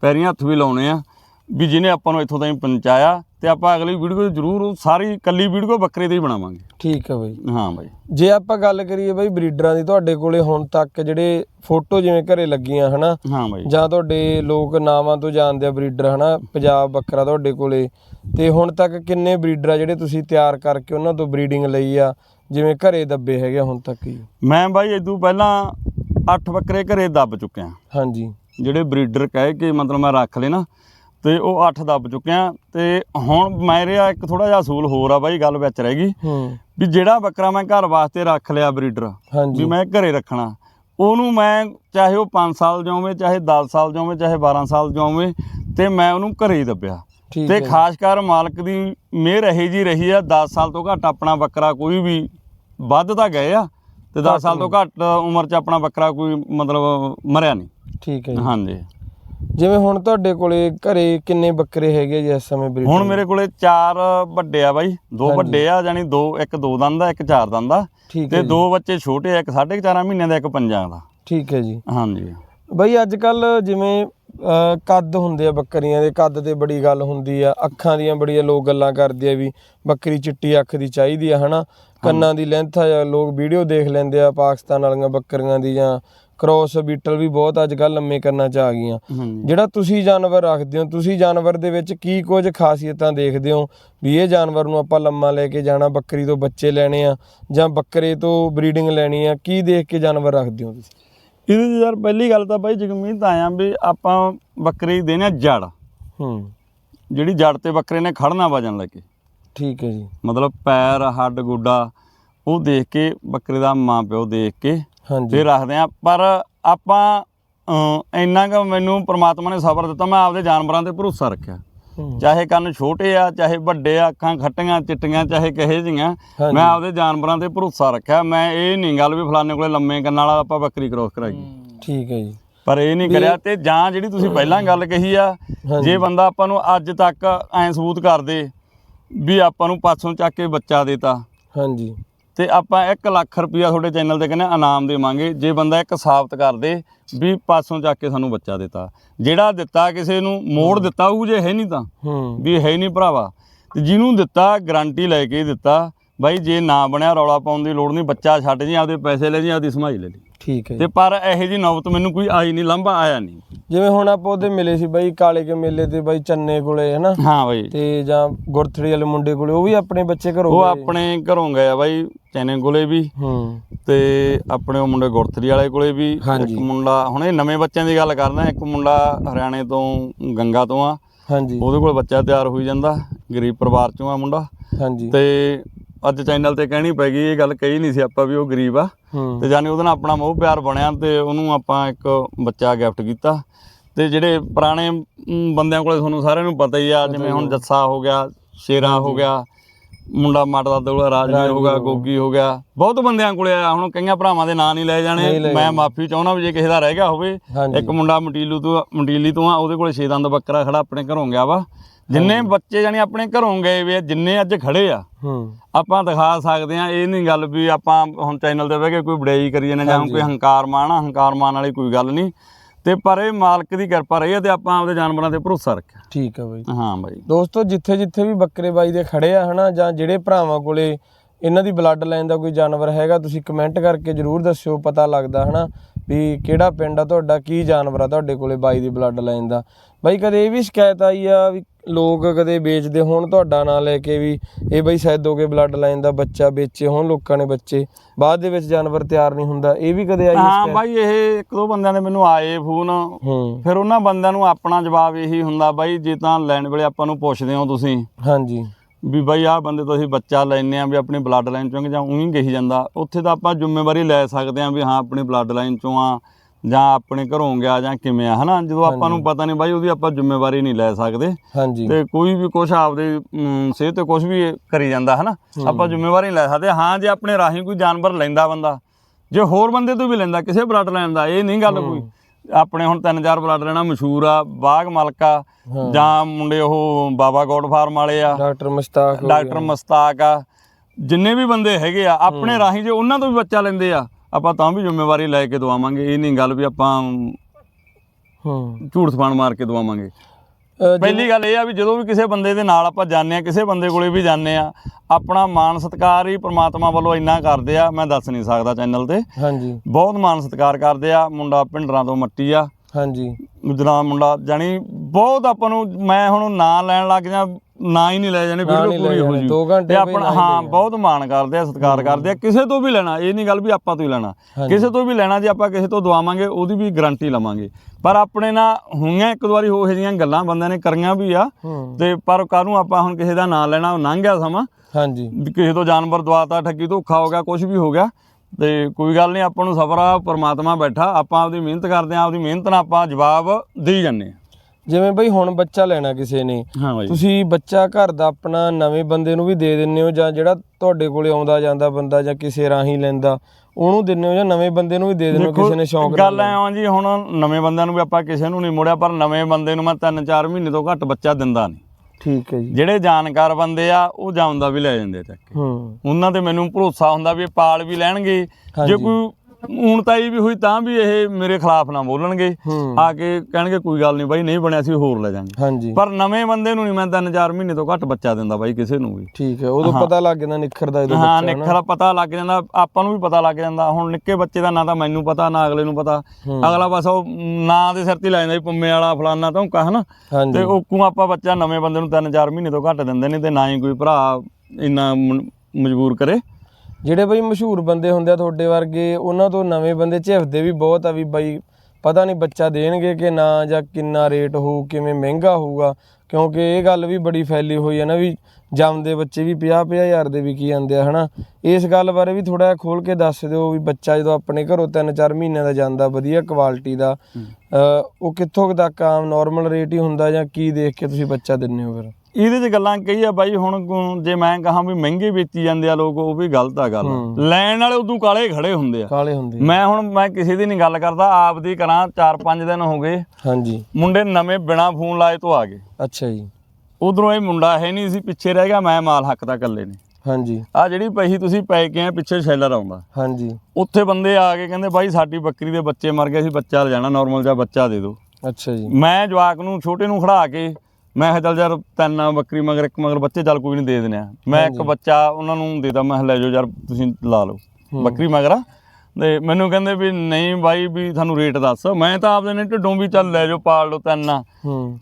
ਪੈਰੀਂ ਹੱਥ ਵੀ ਲਾਉਣੇ ਆ। ਵੀ ਜਿਹਨੇ ਆਪਾਂ ਨੂੰ ਇੱਥੋਂ ਤਾਈਂ ਪਹੁੰਚਾਇਆ ਤੇ ਆਪਾਂ ਅਗਲੀ ਵੀਡੀਓ ਜ਼ਰੂਰ ਉਹ ਸਾਰੀ ਕੱਲੀ ਵੀਡੀਓ ਬੱਕਰੇ ਦੀ ਹੀ ਬਣਾਵਾਂਗੇ। ਠੀਕ ਹੈ ਬਾਈ। ਹਾਂ ਬਾਈ। ਜੇ ਆਪਾਂ ਗੱਲ ਕਰੀਏ ਬਾਈ ਬਰੀਡਰਾਂ ਦੀ ਤੁਹਾਡੇ ਕੋਲੇ ਹੁਣ ਤੱਕ ਜਿਹੜੇ ਫੋਟੋ ਜਿਵੇਂ ਘਰੇ ਲੱਗੀਆਂ ਹਨਾ? ਹਾਂ ਬਾਈ। ਜਾਂ ਤੁਹਾਡੇ ਲੋਕ ਨਾਵਾਂ ਤੋਂ ਜਾਣਦੇ ਆ ਬਰੀਡਰ ਹਨਾ? ਪੰਜਾਬ ਬੱਕਰਾ ਤੁਹਾਡੇ ਕੋਲੇ। ਤੇ ਹੁਣ ਤੱਕ ਕਿੰਨੇ ਬਰੀਡਰ ਆ ਜਿਹੜੇ ਤੁਸੀਂ ਤਿਆਰ ਕਰਕੇ ਉਹਨਾਂ ਤੋਂ ਬਰੀਡਿੰਗ ਲਈ ਆ? ਜਿਵੇਂ ਘਰੇ ਦੱਬੇ ਹੈਗੇ ਹੁਣ ਤੱਕ ਹੀ। ਮੈਂ ਬਾਈ ਇਦੋਂ ਪਹਿਲਾਂ 8 ਬੱਕਰੇ ਘਰੇ ਦੱਬ ਚੁੱਕਿਆ। ਹਾਂਜੀ। ਜਿਹੜੇ ਬਰੀਡਰ ਕਹਿ ਕੇ ਮਤਲਬ ਮੈਂ ਰੱਖ ਨਾ ਤੇ ਉਹ 8 ਦੱਬ ਚੁੱਕਿਆ ਤੇ ਹੁਣ ਮੇਰੇ ਆ ਇੱਕ ਥੋੜਾ ਜਿਹਾ ਅਸੂਲ ਹੋਰ ਆ ਬਾਈ ਗੱਲ ਵਿੱਚ ਰਹਿ ਗਈ। ਵੀ ਜਿਹੜਾ ਬੱਕਰਾ ਮੈਂ ਘਰ ਵਾਸਤੇ ਰੱਖ ਲਿਆ ਬਰੀਡਰ ਵੀ ਮੈਂ ਘਰੇ ਰੱਖਣਾ। ਉਹਨੂੰ ਮੈਂ ਚਾਹੇ ਉਹ 5 ਸਾਲ ਜਾਵੇਂ ਚਾਹੇ 10 ਸਾਲ ਜਾਵੇਂ ਚਾਹੇ 12 ਸਾਲ ਜਾਵੇਂ ਤੇ ਮੈਂ ਉਹਨੂੰ ਘਰੇ ਹੀ ਦੱਬਿਆ। ਤੇ ਖਾਸ ਕਰ ਮਾਲਕ ਦੀ ਮਿਹਰ ਇਹੀ ਜੀ ਰਹੀ ਆ 10 ਸਾਲ ਤੋਂ ਘੱਟ ਆਪਣਾ ਬੱਕਰਾ ਕੋਈ ਵੀ ਵੱਧ ਤਾਂ ਗਏ ਆ ਤੇ 10 ਸਾਲ ਤੋਂ ਘੱਟ ਉਮਰ 'ਚ ਆਪਣਾ ਬੱਕਰਾ ਕੋਈ ਮਤਲਬ ਮਰਿਆ ਨਹੀਂ। ਠੀਕ ਹੈ ਜੀ। ਹਾਂਜੀ। ਜਿਵੇਂ ਹੁਣ ਤੁਹਾਡੇ ਕੋਲੇ ਘਰੇ ਕਿੰਨੇ ਬੱਕਰੇ ਹੈਗੇ ਜੀ ਇਸ ਸਮੇਂ ਬਰੀਡਰ ਹੁਣ ਮੇਰੇ ਕੋਲੇ ਚਾਰ ਵੱਡੇ ਆ ਬਾਈ। ਦੋ। ਵੱਡੇ ਆ ਜਾਨੀ ਦੋ ਇੱਕ ਦੋ ਦੰਦ ਆ ਇੱਕ ਚਾਰ ਦੰਦ ਠੀਕ ਤੇ ਦੋ ਬੱਚੇ ਛੋਟੇ ਆ ਇੱਕ 4.5 ਮਹੀਨਿਆਂ ਦਾ ਇੱਕ ਪੰਜਾਂ ਦਾ। ਠੀਕ ਹੈ ਜੀ। ਹਾਂਜੀ। ਬਈ ਅੱਜ ਕੱਲ ਜਿਵੇਂ ਕੱਦ ਹੁੰਦੇ ਆ ਬੱਕਰੀਆਂ ਦੇ ਕੱਦ ਤੇ ਬੜੀ ਗੱਲ ਹੁੰਦੀ ਆ। ਅੱਖਾਂ ਦੀਆਂ ਬੜੀਆਂ ਲੋਕ ਗੱਲਾਂ ਕਰਦੇ ਆ ਵੀ ਬੱਕਰੀ ਚਿੱਟੀ ਅੱਖ ਦੀ ਚਾਹੀਦੀ ਆ ਹਨਾ? ਕੰਨਾਂ ਦੀ ਲੈਂਥ ਆ ਲੋਕ ਵੀਡੀਓ ਦੇਖ ਲੈਂਦੇ ਆ ਪਾਕਿਸਤਾਨ ਵਾਲੀਆਂ ਬੱਕਰੀਆਂ ਦੀ ਜਾਂ ਕ੍ਰੋਸ ਬੀਟਲ ਵੀ ਬਹੁਤ ਅੱਜ ਕੱਲ ਲੰਮੇ ਕੰਨਾਂ 'ਚ ਆ ਗਈਆਂ। ਜਿਹੜਾ ਤੁਸੀਂ ਜਾਨਵਰ ਰੱਖਦੇ ਹੋ ਤੁਸੀਂ ਜਾਨਵਰ ਦੇ ਵਿੱਚ ਕੀ ਕੁਝ ਖਾਸੀਅਤਾਂ ਦੇਖਦੇ ਹੋ? ਵੀ ਇਹ ਜਾਨਵਰ ਨੂੰ ਆਪਾਂ ਲੰਮਾ ਲੈ ਕੇ ਜਾਣਾ ਬੱਕਰੀ ਤੋਂ ਬੱਚੇ ਲੈਣੇ ਆ ਜਾਂ ਬੱਕਰੇ ਤੋਂ ਬਰੀਡਿੰਗ ਲੈਣੀ ਆ ਕੀ ਦੇਖ ਕੇ ਜਾਨਵਰ ਰੱਖਦੇ ਹੋ ਤੁਸੀਂ? ਇਹਦੇ ਯਾਰ ਪਹਿਲੀ ਗੱਲ ਤਾਂ ਬਾਈ ਜਗਮੀਤ ਆਇਆ ਵੀ ਆਪਾਂ ਬੱਕਰੀ ਦੀ ਦੇਣਾ ਜੜ। ਹੂੰ। ਜਿਹੜੀ ਜੜ ਤੇ ਬੱਕਰੇ ਨੇ ਖੜਨਾ ਵਜਨ ਲੈ ਕੇ। ਠੀਕ ਹੈ ਜੀ। ਮਤਲਬ ਪੈਰ ਹੱਡ ਗੋਡਾ ਉਹ ਦੇਖ ਕੇ ਬੱਕਰੇ ਦਾ ਮਾਂ ਪਿਓ ਦੇਖ ਕੇ ਹਾਂਜੀ। ਰੱਖਦੇ ਆ ਪਰ ਆਪਾਂ ਇੰਨਾ ਕੁ ਮੈਨੂੰ ਪ੍ਰਮਾਤਮਾ ਨੇ ਸਬਰ ਦਿੱਤਾ ਮੈਂ ਆਪਦੇ ਜਾਨਵਰਾਂ ਤੇ ਭਰੋਸਾ ਰੱਖਿਆ। ਚਾਹੇ ਕੰਨ ਛੋਟੇ ਆ ਚਾਹੇ ਵੱਡੇ ਆ ਅੱਖਾਂ ਖੱਟੀਆਂ ਚਿੱਟੀਆਂ ਚਾਹੇ ਕਹੇ ਜੀਆਂ। ਮੈਂ ਆਪਦੇ ਜਾਨਵਰਾਂ ਤੇ ਭਰੋਸਾ ਰੱਖਿਆ। ਮੈਂ ਇਹ ਨਹੀਂ ਗੱਲ ਵੀ ਫਲਾਣੇ ਕੋਲੇ ਲੰਮੇ ਕੰਨਾਂ ਵਾਲਾ ਆਪਾਂ ਬੱਕਰੀ ਕ੍ਰੋਸ ਕਰਾਈਏ ਠੀਕ ਹੈ ਜੀ। ਪਰ ਇਹ ਨਹੀਂ ਕਰਿਆ ਤੇ ਜਾਂ ਜਿਹੜੀ ਤੁਸੀਂ ਪਹਿਲਾਂ ਗੱਲ ਕਹੀ ਆ। ਜੇ ਬੰਦਾ ਆਪਾਂ ਨੂੰ ਅੱਜ ਤੱਕ ਐ ਸਬੂਤ ਕਰ ਦੇ ਵੀ ਆਪਾਂ ਨੂੰ ਪਾਸੋਂ ਚੱਕ ਕੇ ਬੱਚਾ ਦੇਤਾ। ਹਾਂਜੀ। ਤੇ ਆਪਾਂ 1 ਲੱਖ ਰੁਪਇਆ ਤੁਹਾਡੇ ਚੈਨਲ ਤੇ ਕਹਿੰਦੇ ਇਨਾਮ ਦੇਵਾਂਗੇ ਜੇ ਬੰਦਾ ਇੱਕ ਸਾਬਤ ਕਰ ਦੇ ਵੀ ਪਾਸੋਂ ਚੱਕ ਕੇ ਸਾਨੂੰ ਬੱਚਾ ਦਿੱਤਾ। ਜਿਹੜਾ ਦਿੱਤਾ ਕਿਸੇ ਨੂੰ ਮੋੜ ਦਿੱਤਾ ਉਹ ਜੇ ਹੈ ਨਹੀਂ ਤਾਂ। ਵੀ ਹੈ ਨਹੀਂ ਭਰਾਵਾ। ਤੇ ਜਿਹਨੂੰ ਦਿੱਤਾ ਗਾਰੰਟੀ ਲੈ ਕੇ ਦਿੱਤਾ ਬਾਈ ਜੇ ਨਾ ਬਣਿਆ ਰੌਲਾ ਪਾਉਣ ਦੀ ਲੋੜ ਨਹੀਂ ਬੱਚਾ ਛੱਡ ਜੀ ਆਪਦੇ ਪੈਸੇ ਲੈ ਜੀ ਆਪਦੀ ਸਮਾਈ ਲੈ ਲਈ ਠੀਕ ਹੈ ਤੇ ਪਰ ਇਹੋ ਜੀ ਨੌਬਤ ਮੈਨੂੰ ਕੋਈ ਆਈ ਨਹੀਂ ਲੰਬਾ ਆਇਆ ਨਹੀਂ। ਜਿਵੇਂ ਹੁਣ ਆਪਾਂ ਉਹਦੇ ਮਿਲੇ ਸੀ ਬਾਈ ਕਾਲੇ ਕੇ ਮੇਲੇ ਤੇ ਬਾਈ ਚੰਨੇ ਕੋਲੇ ਹਨਾ? ਹਾਂ ਬਾਈ। ਤੇ ਜਾਂ ਗੁਰਥੜੀ ਵਾਲੇ ਮੁੰਡੇ ਕੋਲੇ ਉਹ ਵੀ ਆਪਣੇ ਬੱਚੇ ਘਰੋਂ ਉਹ? ਆਪਣੇ ਘਰੋਂ ਗਏ ਆ ਬਾਈ ਚੈਨੇ ਕੋਲੇ ਵੀ। ਹੂੰ। ਤੇ ਆਪਣੇ ਉਹ ਮੁੰਡੇ ਗੁਰਥਰੀ ਵਾਲੇ ਕੋਲੇ ਵੀ। ਇੱਕ ਮੁੰਡਾ ਹੁਣ ਇਹ ਨਵੇਂ ਬੱਚਿਆਂ ਦੀ ਗੱਲ ਕਰਦਾ ਇੱਕ ਮੁੰਡਾ ਹਰਿਆਣੇ ਤੋਂ ਗੰਗਾ ਤੋਂ ਆ। ਹਾਂਜੀ। ਉਹਦੇ ਕੋਲ ਬੱਚਾ ਤਿਆਰ ਹੋਈ ਜਾਂਦਾ ਗਰੀਬ ਪਰਿਵਾਰ ਚੋਂ ਆ ਮੁੰਡਾ। ਹਾਂਜੀ। ਤੇ ਅੱਜ ਚੈਨਲ ਤੇ ਕਹਿਣੀ ਪੈ ਗਈ ਇਹ ਗੱਲ ਕਹੀ ਨਹੀਂ ਸੀ ਆਪਾਂ ਵੀ ਉਹ ਗਰੀਬ ਆ। ਤੇ ਜਾਨੀ ਉਹਦੇ ਨਾਲ ਆਪਣਾ ਮੋਹ ਪਿਆਰ ਬਣਿਆ ਤੇ ਉਹਨੂੰ ਆਪਾਂ ਇੱਕ ਬੱਚਾ ਗਿਫਟ ਕੀਤਾ। ਤੇ ਜਿਹੜੇ ਪੁਰਾਣੇ ਬੰਦਿਆਂ ਕੋਲੇ ਤੁਹਾਨੂੰ ਸਾਰਿਆਂ ਨੂੰ ਪਤਾ ਹੀ ਆ ਜਿਵੇਂ ਹੁਣ ਜੱਸਾ ਹੋ ਗਿਆ ਸ਼ੇਰਾ ਹੋ ਗਿਆ ਮੁੰਡਾ ਮੱਟ ਦਾ ਦੋਲਾ ਰਾਜਵੀਰ ਹੋ ਗਿਆ ਗੋਗੀ ਹੋ ਗਿਆ। ਬਹੁਤ ਬੰਦਿਆਂ ਕੋਲੇ ਆ ਹੁਣ ਕਈਆਂ ਭਰਾਵਾਂ ਦੇ ਨਾਂ ਨਹੀਂ ਲੈ ਜਾਣੇ। ਮੈਂ ਮਾਫੀ ਚਾਹੁੰਦਾ ਵੀ ਜੇ ਕਿਸੇ ਦਾ ਰਹਿ ਗਿਆ ਹੋਵੇ ਇੱਕ ਮੁੰਡਾ ਮਟੀਲੂ ਤੋਂ ਮਟੀਲੀ ਤੋਂ ਆ ਉਹਦੇ ਕੋਲੇ ਛੇ ਦੰਦ ਬੱਕਰਾ ਖੜਾ ਆਪਣੇ ਘਰੋਂ ਗਿਆ ਵਾ। ਜਿੰਨੇ ਬੱਚੇ ਜਾਨੀ ਆਪਣੇ ਘਰੋਂ ਗਏ ਵੇ ਆ, ਜਿੰਨੇ ਅੱਜ ਖੜੇ ਆ ਹੂੰ। ਆਪਾਂ ਦਿਖਾ ਸਕਦੇ ਆ ਇਹ ਨਹੀਂ ਗੱਲ ਵੀ ਆਪਾਂ ਹੁਣ ਚੈਨਲ ਤੇ ਬਹਿ ਕੇ ਕੋਈ ਬੜਾਈ ਕਰੀ ਜਾਂਦੇ ਜਾਂ ਕੋਈ ਹੰਕਾਰ ਮਾਣ ਆ ਹੰਕਾਰ ਮਾਣ ਵਾਲੀ ਕੋਈ ਗੱਲ ਨਹੀਂ। ਤੇ ਪਰ ਇਹ ਮਾਲਕ ਦੀ ਕਿਰਪਾ ਰਹੀ ਹੈ ਤੇ ਆਪਾਂ ਆਪਦੇ ਜਾਨਵਰਾਂ ਤੇ ਭਰੋਸਾ ਰੱਖਿਆ। ਠੀਕ ਹੈ ਬਾਈ। ਹਾਂ ਬਾਈ। ਦੋਸਤੋ ਜਿੱਥੇ ਜਿੱਥੇ ਵੀ ਬੱਕਰੇ ਬਾਈ ਦੇ ਖੜੇ ਆ ਹਨਾ ਜਾਂ ਜਿਹੜੇ ਭਰਾਵਾਂ ਕੋਲੇ ਇਹਨਾਂ ਦੀ ਬਲੱਡ ਲਾਈਨ ਦਾ ਕੋਈ ਜਾਨਵਰ ਹੈਗਾ ਤੁਸੀਂ ਕਮੈਂਟ ਕਰਕੇ ਜਰੂਰ ਦੱਸਿਓ ਪਤਾ ਲੱਗਦਾ ਹਨਾ। ਵੀ ਕਿਹੜਾ ਪਿੰਡ ਆ ਤੁਹਾਡਾ ਕੀ ਜਾਨਵਰ ਆ ਤੁਹਾਡੇ ਕੋਲੇ ਬਾਈ ਦੀ ਬਲੱਡ ਲਾਈਨ ਦਾ? ਬਾਈ ਕਦੇ ਇਹ ਵੀ ਸ਼ਿਕਾਇਤ ਆਈ ਆ ਵੀ ਲੋਕ ਕਦੇ ਵੇਚਦੇ ਹੋਣ ਤੁਹਾਡਾ ਨਾਂ ਲੈ ਕੇ ਵੀ ਇਹ ਬਾਈ ਸੈਦੋਗੇ ਬਲੱਡ ਲਾਈਨ ਦਾ ਬੱਚਾ ਵੇਚੇ ਹੋਣ ਲੋਕਾਂ ਨੇ ਬੱਚੇ ਬਾਅਦ ਦੇ ਵਿੱਚ ਜਾਨਵਰ ਤਿਆਰ ਨਹੀਂ ਹੁੰਦਾ ਇਹ ਵੀ ਕਦੇ ਆਈ ਹਾਂ? ਬਾਈ ਇਹ ਇੱਕ ਦੋ ਬੰਦਿਆਂ ਦੇ ਮੈਨੂੰ ਆਏ ਫੋਨ। ਫਿਰ ਉਹਨਾਂ ਬੰਦਿਆਂ ਨੂੰ ਆਪਣਾ ਜਵਾਬ ਇਹੀ ਹੁੰਦਾ ਬਾਈ ਜੇ ਤਾਂ ਲੈਣ ਵੇਲੇ ਆਪਾਂ ਨੂੰ ਪੁੱਛਦੇ ਹੋ ਤੁਸੀਂ। ਹਾਂਜੀ। ਵੀ ਬਾਈ ਆਹ ਬੰਦੇ ਤੋਂ ਅਸੀਂ ਬੱਚਾ ਲੈਨੇ ਆ ਵੀ ਆਪਣੀ ਬਲੱਡ ਲਾਈਨ ਚੋਂ ਜਾਂ ਉਹੀ ਕਹੀ ਜਾਂਦਾ। ਉੱਥੇ ਤਾਂ ਆਪਾਂ ਜ਼ਿੰਮੇਵਾਰੀ ਲੈ ਸਕਦੇ ਆ ਵੀ ਹਾਂ ਆਪਣੀ ਬਲੱਡ ਲਾਈਨ ਚੋਂ ਆ ਜਾਂ ਆਪਣੇ ਘਰੋਂ ਗਿਆ ਜਾਂ ਕਿਵੇਂ ਆ ਹਨਾ? ਜਦੋਂ ਆਪਾਂ ਨੂੰ ਪਤਾ ਨਹੀਂ ਬਾਈ ਉਹਦੀ ਆਪਾਂ ਜ਼ਿੰਮੇਵਾਰੀ ਨਹੀਂ ਲੈ ਸਕਦੇ। ਹਾਂਜੀ। ਤੇ ਕੋਈ ਵੀ ਕੁਛ ਆਪਦੇ ਸਿਹਤ ਤੇ ਕੁਛ ਵੀ ਕਰੀ ਜਾਂਦਾ ਹਨਾ? ਆਪਾਂ ਜ਼ਿੰਮੇਵਾਰੀ ਨਹੀਂ ਲੈ ਸਕਦੇ। ਹਾਂ ਜੇ ਆਪਣੇ ਰਾਹੀਂ ਕੋਈ ਜਾਨਵਰ ਲੈਂਦਾ ਬੰਦਾ ਜੇ ਹੋਰ ਬੰਦੇ ਤੋਂ ਵੀ ਲੈਂਦਾ ਕਿਸੇ ਬਲੱਡ ਲੈਣ ਦਾ ਇਹ ਨਹੀਂ ਗੱਲ ਕੋਈ। ਆਪਣੇ ਹੁਣ ਤਿੰਨ ਚਾਰ ਬਲੱਡ ਲੈਣਾ ਮਸ਼ਹੂਰ ਆ ਬਾਗ ਮਲਕਾ ਜਾਂ ਮੁੰਡੇ ਉਹ ਬਾਬਾ ਗੋਡ ਫਾਰਮ ਵਾਲੇ ਆ ਡਾਕਟਰ ਮੁਸ਼ਤਾਕ ਡਾਕਟਰ ਮਸਤਾਕ ਆ ਜਿੰਨੇ ਵੀ ਬੰਦੇ ਹੈਗੇ ਆ ਆਪਣੇ ਰਾਹੀਂ ਜੇ ਉਹਨਾਂ ਤੋਂ ਵੀ ਬੱਚਾ ਲੈਂਦੇ ਆ ਆਪਾਂ ਤਾਂ ਵੀ ਜ਼ਿੰਮੇਵਾਰੀ ਲੈ ਕੇ ਦਵਾਵਾਂਗੇ ਇਹ ਨਹੀਂ ਗੱਲ ਵੀ ਆਪਾਂ ਹੂੰ। ਝੂਠ ਸਪਾਣ ਮਾਰ ਕੇ ਦਵਾਵਾਂਗੇ। ਪਹਿਲੀ ਗੱਲ ਇਹ ਆ ਵੀ ਜਦੋਂ ਵੀ ਕਿਸੇ ਬੰਦੇ ਦੇ ਨਾਲ ਆਪਾਂ ਜਾਂਦੇ ਆ ਕਿਸੇ ਬੰਦੇ ਕੋਲੇ ਵੀ ਜਾਂਦੇ ਆ ਆਪਣਾ ਮਾਣ ਸਤਿਕਾਰ ਹੀ ਪ੍ਰਮਾਤਮਾ ਵੱਲੋਂ ਇੰਨਾ ਕਰਦੇ ਆ ਮੈਂ ਦੱਸ ਨਹੀਂ ਸਕਦਾ ਚੈਨਲ ਤੇ। ਹਾਂਜੀ। ਬਹੁਤ ਮਾਣ ਸਤਿਕਾਰ ਕਰਦੇ ਆ ਮੁੰਡਾ ਪਿੰਡਰਾਂ ਤੋਂ ਮੱਟੀ ਆ। ਹਾਂਜੀ। ਗੁਜਰਾ ਮੁੰਡਾ ਜਾਣੀ ਬਹੁਤ ਆਪਾਂ ਨੂੰ ਮੈਂ ਹੁਣ ਨਾਂ ਲੈਣ ਲੱਗ ਜਾ ਨਾਂ ਹੀ ਨਹੀਂ ਲੈ ਜਾਣੇ ਨਾਂ ਵੀਡੀਓ ਨਹੀਂ ਲੈ ਪੂਰੀ ਹੋ ਜਾਣੇ, ਜੂ। ਦੋ ਘੰਟੇ ਤੇ ਵੀ ਆਪਣਾ ਨਾਂ ਹੀ ਹਾਂ ਲੈ ਬਹੁਤ ਮਾਣ ਕਰਦੇ ਆ ਸਤਿਕਾਰ ਕਰਦੇ ਆ। ਕਿਸੇ ਤੋਂ ਵੀ ਲੈਣਾ ਇਹ ਨਹੀਂ ਗੱਲ ਵੀ ਆਪਾਂ ਤੋਂ ਹੀ ਲੈਣਾ। ਹਾਂਜੀ। ਕਿਸੇ ਤੋਂ ਵੀ ਲੈਣਾ ਜੇ ਆਪਾਂ ਕਿਸੇ ਤੋਂ ਦਵਾਵਾਂਗੇ ਉਹਦੀ ਵੀ ਗਾਰੰਟੀ ਲਵਾਂਗੇ। ਪਰ ਆਪਣੇ ਨਾਲ ਹੋਈਆਂ ਇੱਕ ਦੋ ਵਾਰੀ ਉਹ ਇਹੋ ਜਿਹੀਆਂ ਗੱਲਾਂ ਬੰਦਿਆਂ ਨੇ ਕਰੀਆਂ ਵੀ ਆ। ਹੂੰ। ਤੇ ਪਰ ਕਾਹਨੂੰ ਆਪਾਂ ਹੁਣ ਕਿਸੇ ਦਾ ਨਾਂ ਲੈਣਾ ਉਹ ਲੰਘ ਗਿਆ ਸਮਾਂ। ਹਾਂਜੀ। ਵੀ ਕਿਸੇ ਤੋਂ ਜਾਨਵਰ ਦਵਾਤਾ ਠੱਗੀ ਧੋਖਾ ਹੋ ਗਿਆ ਕੁਝ ਵੀ ਹੋ ਗਿਆ। ਤੇ ਕੋਈ ਗੱਲ ਨਹੀਂ ਆਪਾਂ ਨੂੰ ਸਬਰ ਆ ਪਰਮਾਤਮਾ ਬੈਠਾ। ਆਪਾਂ ਆਪਦੀ ਮਿਹਨਤ ਕਰਦੇ ਆ ਆਪਦੀ ਮਿਹਨਤ ਨਾਲ ਆਪਾਂ ਜਵਾਬ ਦੇਈ ਜਾਂਦੇ ਆ। ਜਿਵੇਂ ਬਈ ਹੁਣ ਬੱਚਾ ਲੈਣਾ ਕਿਸੇ ਨੇ ਹਾਂ ਬਾਈ। ਤੁਸੀਂ ਬੱਚਾ ਘਰ ਦਾ ਆਪਣਾ ਨਵੇਂ ਬੰਦੇ ਨੂੰ ਵੀ ਦੇ ਦਿੰਦੇ ਹੋ ਜਾਂ ਜਿਹੜਾ ਤੁਹਾਡੇ ਕੋਲੇ ਆਉਂਦਾ ਜਾਂਦਾ ਬੰਦਾ ਜਾਂ ਕਿਸੇ ਰਾਹੀਂ ਲੈਂਦਾ ਉਹਨੂੰ ਦਿੰਦੇ ਹੋ ਜਾਂ ਨਵੇਂ ਬੰਦੇ ਨੂੰ ਵੀ ਦੇ ਹੋ ਕਿਸੇ ਨੇ ਸ਼ੌਂਕ ਗੱਲ ਐ ਆ ਜੀ ਹੁਣ ਨਵੇਂ ਬੰਦਿਆਂ ਨੂੰ ਵੀ ਆਪਾਂ ਕਿਸੇ ਨੂੰ ਨਹੀਂ ਮੋੜਿਆ ਪਰ ਨਵੇਂ ਬੰਦੇ ਨੂੰ ਮੈਂ 3-4 ਮਹੀਨੇ ਤੋਂ ਘੱਟ ਬੱਚਾ ਦਿੰਦਾ ਨਹੀਂ। ਠੀਕ ਹੈ ਜੀ। ਜਿਹੜੇ ਜਾਣਕਾਰ ਬੰਦੇ ਆ ਉਹ ਜਾਂਦਾ ਵੀ ਲੈ ਜਾਂਦੇ ਚੱਕ ਹੂੰ। ਉਹਨਾਂ ਤੇ ਮੈਨੂੰ ਭਰੋਸਾ ਹੁੰਦਾ ਵੀ ਇਹ ਪਾਲ ਵੀ ਲੈਣਗੇ। ਜੇ। ਕੋਈ ਹੁਣ ਤਾਈ ਵੀ ਹੋਈ ਤਾਂ ਵੀ ਇਹ ਮੇਰੇ ਖਿਲਾਫ ਨਾ ਬੋਲਣਗੇ। ਹੂੰ। ਆ ਕੇ ਕਹਿਣਗੇ ਕੋਈ ਗੱਲ ਨਹੀਂ ਬਾਈ ਨਹੀਂ ਬਣਿਆ ਸੀ ਹੋਰ ਲੈ ਜਾਾਂਗੇ। ਪਰ ਨਵੇਂ ਬੰਦੇ ਨੂੰ ਨਹੀਂ ਮੈਂ ਤਿੰਨ ਚਾਰ ਮਹੀਨੇ ਤੋਂ ਘੱਟ ਬੱਚਾ ਦਿੰਦਾ ਬਾਈ ਕਿਸੇ ਨੂੰ ਵੀ। ਠੀਕ ਹੈ ਉਦੋਂ ਪਤਾ ਲੱਗ ਜਾਂਦਾ ਨਿਖਰਦਾ ਹਾਂ ਬੱਚਾ ਨਿੱਖਰ ਪਤਾ ਲੱਗ ਜਾਂਦਾ ਆਪਾਂ ਨੂੰ ਵੀ ਪਤਾ ਲੱਗ ਜਾਂਦਾ। ਹੁਣ ਨਿੱਕੇ ਬੱਚੇ ਦਾ ਨਾ ਤਾਂ ਮੈਨੂੰ ਪਤਾ ਨਾ ਅਗਲੇ ਨੂੰ ਪਤਾ। ਹੂੰ। ਅਗਲਾ ਬਸ ਉਹ ਨਾਂ ਦੇ ਸਿਰ ਤੇ ਹੀ ਲੈ ਜਾਂਦਾ ਵੀ ਪੰਮੇ ਵਾਲਾ ਫਲਾਨਾ ਧੌਂਕਾ ਹਨਾ? ਤੇ ਉਹ ਕੂ ਆਪਾਂ ਬੱਚਾ ਨਵੇਂ ਬੰਦੇ ਨੂੰ ਤਿੰਨ ਚਾਰ ਮਹੀਨੇ ਤੋਂ ਘੱਟ ਦਿੰਦੇ ਨੇ ਤੇ ਨਾ ਹੀ ਕੋਈ ਭਰਾ ਇੰਨਾ ਮਜਬੂਰ ਕਰੇ। ਜਿਹੜੇ ਬਈ ਮਸ਼ਹੂਰ ਬੰਦੇ ਹੁੰਦੇ ਆ ਤੁਹਾਡੇ ਵਰਗੇ ਉਹਨਾਂ ਤੋਂ ਨਵੇਂ ਬੰਦੇ ਝਿਫਦੇ ਵੀ ਬਹੁਤ ਆ ਵੀ ਬਾਈ ਪਤਾ ਨਹੀਂ ਬੱਚਾ ਦੇਣਗੇ ਕਿ ਨਾ ਜਾਂ ਕਿੰਨਾ ਰੇਟ ਹੋਊ ਕਿਵੇਂ ਮਹਿੰਗਾ ਹੋਊਗਾ। ਕਿਉਂਕਿ ਇਹ ਗੱਲ ਵੀ ਬੜੀ ਫੈਲੀ ਹੋਈ ਹੈ ਨਾ ਵੀ ਜੰਮਦੇ ਬੱਚੇ ਵੀ 50 50 ਹਜ਼ਾਰ ਦੇ ਵਿਕੀ ਜਾਂਦੇ ਆ ਹਨਾ। ਇਸ ਗੱਲ ਬਾਰੇ ਵੀ ਥੋੜਾ ਖੋਲ ਕੇ ਦੱਸ ਦਿਓ ਵੀ ਬੱਚਾ ਜਦੋਂ ਆਪਣੇ ਘਰੋਂ 3-4 ਮਹੀਨਿਆਂ ਦਾ ਜਾਂਦਾ ਵਧੀਆ ਕੁਆਲਿਟੀ ਦਾ ਉਹ ਕਿੱਥੋਂ ਤੱਕ ਆਮ ਨਾਰਮਲ ਰੇਟ ਹੀ ਹੁੰਦਾ ਜਾਂ ਕੀ ਦੇਖ ਕੇ ਤੁਸੀਂ ਬੱਚਾ ਦਿੰਦੇ ਹੋ ਫਿਰ? ਇਹਦੇ 'ਚ ਗੱਲਾਂ ਕਹੀ ਆ ਬਾਈ ਹੁਣ ਜੇ ਮੈਂ ਕਹਾਂ ਵੀ ਮਹਿੰਗੇ ਵੇਚੀ ਜਾਂਦੇ ਆ ਲੋਕ ਉਹ ਵੀ ਗਲਤ ਆ ਗੱਲ। ਲੈਣ ਵਾਲੇ ਉਦੋਂ ਕਾਲੇ ਖੜੇ ਹੁੰਦੇ ਆ। ਕਾਲੇ ਹੁੰਦੇ। ਮੈਂ ਹੁਣ ਮੈਂ ਕਿਸੇ ਦੀ ਨਹੀਂ ਗੱਲ ਕਰਦਾ ਆਪ ਦੀ ਕਰਾਂ 4-5 ਦਿਨ ਹੋ ਗਏ। ਹਾਂਜੀ। ਮੁੰਡੇ ਨਵੇਂ ਬਿਨਾ ਫੋਨ ਲਾਏ ਤੋਂ ਆ ਗਏ। ਅੱਛਾ ਜੀ। ਉਧਰੋਂ ਇਹ ਮੁੰਡਾ ਹੈ ਨਹੀਂ ਸੀ ਪਿੱਛੇ ਰਹਿ ਗਿਆ ਮੈਂ ਮਾਲ ਹੱਕ ਦਾ ਇਕੱਲੇ ਨੇ। ਹਾਂਜੀ। ਆ ਜਿਹੜੀ ਪਹੀ ਤੁਸੀਂ ਪੈ ਕੇ ਆ ਪਿੱਛੇ ਸ਼ੈਲਰ ਆਉਂਦਾ। ਹਾਂਜੀ। ਉੱਥੇ ਬੰਦੇ ਆ ਕੇ ਕਹਿੰਦੇ ਬਾਈ ਸਾਡੀ ਬੱਕਰੀ ਦੇ ਬੱਚੇ ਮਰ ਗਏ ਸੀ ਬੱਚਾ ਲੈ ਜਾਣਾ ਨਾਰਮਲ ਜਿਹਾ ਬੱਚਾ ਦੇ ਦਿਓ। ਅੱਛਾ ਜੀ। ਮੈਂ ਜਵਾਕ ਨੂੰ ਛੋਟੇ ਨੂੰ ਖੜਾ ਕੇ ਮੈਂ ਕਿਹਾ ਚੱਲ ਯਾਰ ਤਿੰਨ ਆ ਬੱਕਰੀ ਮਗਰ ਇੱਕ ਮਗਰ ਬੱਚੇ ਚੱਲ ਕੋਈ ਨਹੀਂ ਦੇ ਦਿੰਦੇ ਆ। ਮੈਂ ਇੱਕ ਬੱਚਾ ਉਹਨਾਂ ਨੂੰ ਦੇਦਾ ਮੈਂ ਕਿਹਾ ਲੈ ਜਾਓ ਯਾਰ ਤੁਸੀਂ ਲਾ ਲਓ। ਬੱਕਰੀ ਮਗਰ ਆ। ਤੇ ਮੈਨੂੰ ਕਹਿੰਦੇ ਵੀ ਨਹੀਂ ਬਾਈ ਵੀ ਤੁਹਾਨੂੰ ਰੇਟ ਦੱਸ। ਮੈਂ ਤਾਂ ਆਪਦੇ ਨੇ ਢਿੱਡੋਂ ਵੀ ਚੱਲ ਲੈ ਜਾਓ ਪਾਲ ਲਓ ਤਿੰਨ ਆ।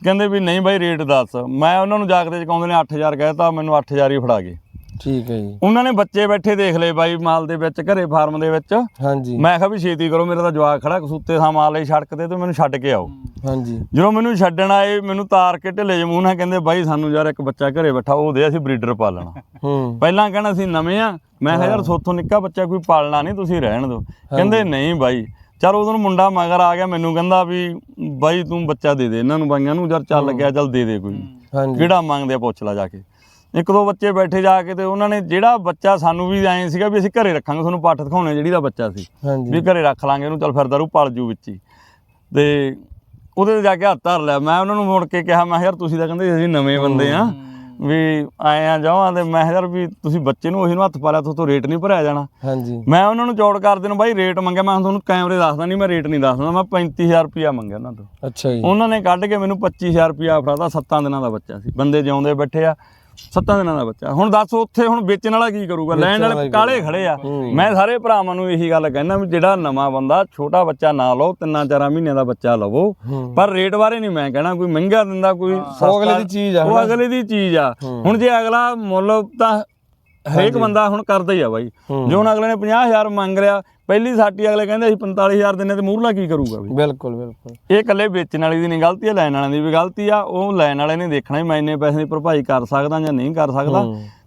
ਕਹਿੰਦੇ ਵੀ ਨਹੀਂ ਬਾਈ ਰੇਟ ਦੱਸ। ਮੈਂ ਉਹਨਾਂ ਨੂੰ ਜਾਗਦੇ ਚਕਾਉਂਦੇ ਨੇ 8000 ਕਹਿਤਾ ਮੈਨੂੰ 8000 ਹੀ ਫੜਾ ਗਏ। ਠੀਕ ਹੈ ਜੀ। ਉਹਨਾਂ ਨੇ ਬੱਚੇ ਬੈਠੇ ਦੇਖ ਲਏ ਬਾਈ ਮਾਲ ਦੇ ਵਿੱਚ ਘਰੇ ਫਾਰਮ ਦੇ ਵਿੱਚ। ਹਾਂਜੀ। ਮੈਂ ਕਿਹਾ ਵੀ ਛੇਤੀ ਕਰੋ ਮੇਰਾ ਤਾਂ ਜਵਾਕ ਖੜਾ ਕਸੂਤੇ ਥਾਂ ਮਾਲ ਲਈ ਸੜਕ ਤੇ ਤੇ ਮੈਨੂੰ ਛੱਡ ਕੇ ਆਓ। ਹਾਂਜੀ। ਜਦੋਂ ਮੈਨੂੰ ਛੱਡਣ ਆਏ ਮੈਨੂੰ ਤਾਰ ਕੇ ਢਿੱਲੇ ਜਮੂਨ ਨਾਲ ਕਹਿੰਦੇ ਬਾਈ ਸਾਨੂੰ ਯਾਰ ਇੱਕ ਬੱਚਾ ਘਰੇ ਬੈਠਾ ਉਹ ਦੇ ਅਸੀਂ ਬਰੀਡਰ ਪਾਲਣਾ। ਹੂੰ। ਪਹਿਲਾਂ ਕਹਿਣਾ ਸੀ ਨਵੇਂ ਆ। ਮੈਂ ਕਿਹਾ ਯਾਰ ਸੋਥੋਂ ਨਿੱਕਾ ਬੱਚਾ ਕੋਈ ਪਾਲਣਾ ਨਹੀਂ ਤੁਸੀਂ ਰਹਿਣ ਦਿਓ। ਕਹਿੰਦੇ ਨਹੀਂ ਬਾਈ। ਚਲ ਉਦੋਂ ਮੁੰਡਾ ਮਗਰ ਆ ਗਿਆ ਮੈਨੂੰ ਕਹਿੰਦਾ ਵੀ ਬਾਈ ਤੂੰ ਬੱਚਾ ਦੇ ਦੇ ਇਹਨਾਂ ਨੂੰ ਬਾਈਆਂ ਨੂੰ ਯਾਰ ਚੱਲ ਗਿਆ ਚੱਲ ਦੇ ਦੇ ਕੋਈ। ਹਾਂਜੀ। ਕਿਹੜਾ ਮੰਗਦੇ ਆ ਪੁੱਛ ਲੈ ਜਾ ਕੇ। ਇੱਕ ਦੋ ਬੱਚੇ ਬੈਠੇ ਜਾ ਕੇ ਤੇ ਉਹਨਾਂ ਨੇ ਜਿਹੜਾ ਬੱਚਾ ਸਾਨੂੰ ਵੀ ਐਂ ਸੀਗਾ ਵੀ ਅਸੀਂ ਘਰੇ ਰੱਖਾਂਗੇ ਤੁਹਾਨੂੰ ਪੱਠ ਦਿਖਾਉਣੇ ਜਿਹੜੀ ਦਾ ਬੱਚਾ ਸੀ। ਵੀ ਘਰੇ ਰੱਖ ਲਾਂਗੇ ਇਹਨੂੰ ਚੱਲ ਫਿਰਦਾ ਰੂ ਪਲ ਜੂ ਵਿੱਚ ਹੀ। ਤੇ ਉਹਦੇ ਤੇ ਜਾ ਕੇ ਹੱਥ ਧਰ ਲਿਆ। ਮੈਂ ਉਹਨਾਂ ਨੂੰ ਮੁੜ ਕੇ ਕਿਹਾ ਮੈਂ ਕਿਹਾ ਯਾਰ ਤੁਸੀਂ ਤਾਂ ਕਹਿੰਦੇ ਅਸੀਂ ਨਵੇਂ ਬੰਦੇ ਆ ਵੀ ਆਏ ਆ ਜਾਵਾਂ ਤੇ ਮੈਂ ਕਿਹਾ ਯਾਰ ਵੀ ਤੁਸੀਂ ਬੱਚੇ ਨੂੰ ਉਹੀ ਨੂੰ ਹੱਥ ਪਾ ਲਿਆ ਤੋਂ ਰੇਟ ਨਹੀਂ ਭਰਿਆ ਜਾਣਾ। ਹਾਂਜੀ। ਮੈਂ ਉਹਨਾਂ ਨੂੰ ਚੌੜ ਕਰਦੇ ਨੂੰ ਬਾਈ ਰੇਟ ਮੰਗਿਆ। ਮੈਂ ਤੁਹਾਨੂੰ ਕੈਮਰੇ ਦੱਸਦਾ ਨਹੀਂ ਮੈਂ ਰੇਟ ਨਹੀਂ ਦੱਸਦਾ ਮੈਂ 35000 ਰੁਪਿਆ ਮੰਗਿਆ ਉਹਨਾਂ ਤੋਂ। ਅੱਛਾ ਜੀ। ਉਹਨਾਂ ਨੇ ਕੱਢ ਕੇ ਮੈਨੂੰ 25000 ਰੁਪਿਆ ਫੜਾਦਾ 7 ਦਿਨਾਂ ਦਾ ਬੱਚਾ ਸੀ। ਬੰਦੇ ਜਿਉਂਦੇ ਬੈਠੇ ਆ 7 ਦਿਨਾਂ ਦਾ ਬੱਚਾ। ਹੁਣ ਦੱਸ ਉੱਥੇ ਹੁਣ ਵੇਚਣ ਵਾਲਾ ਕੀ ਕਰੂਗਾ? ਲੈਣ ਵਾਲਾ ਕਾਲੇ ਖੜੇ ਆ। ਮੈਂ ਸਾਰੇ ਭਰਾਵਾਂ ਨੂੰ ਇਹੀ ਗੱਲ ਕਹਿਣਾ ਵੀ ਜਿਹੜਾ ਨਵਾਂ ਬੰਦਾ ਛੋਟਾ ਬੱਚਾ ਨਾ ਲਓ ਤਿੰਨਾਂ ਚਾਰਾਂ ਮਹੀਨਿਆਂ ਦਾ ਬੱਚਾ ਲਵੋ। ਪਰ ਰੇਟ ਬਾਰੇ ਨਹੀਂ ਮੈਂ ਕਹਿਣਾ ਕੋਈ ਮਹਿੰਗਾ ਦਿੰਦਾ ਕੋਈ ਸਸਤਾ ਅਗਲੇ ਦੀ ਚੀਜ਼ ਆ, ਉਹ ਅਗਲੇ ਦੀ ਚੀਜ਼ ਆ। ਹੁਣ ਜੇ ਅਗਲਾ ਮੁੱਲ ਤਾਂ ਹਰੇਕ ਬੰਦਾ ਹੁਣ ਕਰਦਾ ਹੀ ਆ ਬਾਈ। ਜੇ ਹੁਣ ਅਗਲੇ ਨੇ 50000 ਮੰਗ ਰਿਆ ਪਹਿਲੀ ਸਾਟੀ ਅਗਲੇ ਕਹਿੰਦੇ ਅਸੀਂ 45000 ਦਿੰਨੇ ਤੇ ਮੂਹਰਲਾ ਕੀ ਕਰੂਗਾ ਵੀ? ਬਿਲਕੁਲ ਬਿਲਕੁਲ। ਇਹ ਇਕੱਲੇ ਵੇਚਣ ਵਾਲੀ ਦੀ ਨਹੀਂ ਗਲਤੀ ਹੈ ਲੈਣ ਵਾਲੇ ਦੀ ਵੀ ਗਲਤੀ ਆ। ਉਹ ਲੈਣ ਵਾਲੇ ਨੇ ਦੇਖਣਾ ਹੀ ਮੈਂ ਇੰਨੇ ਪੈਸੇ ਦੀ ਭਰਪਾਈ ਕਰ ਸਕਦਾ ਜਾਂ ਨਹੀਂ ਕਰ ਸਕਦਾ।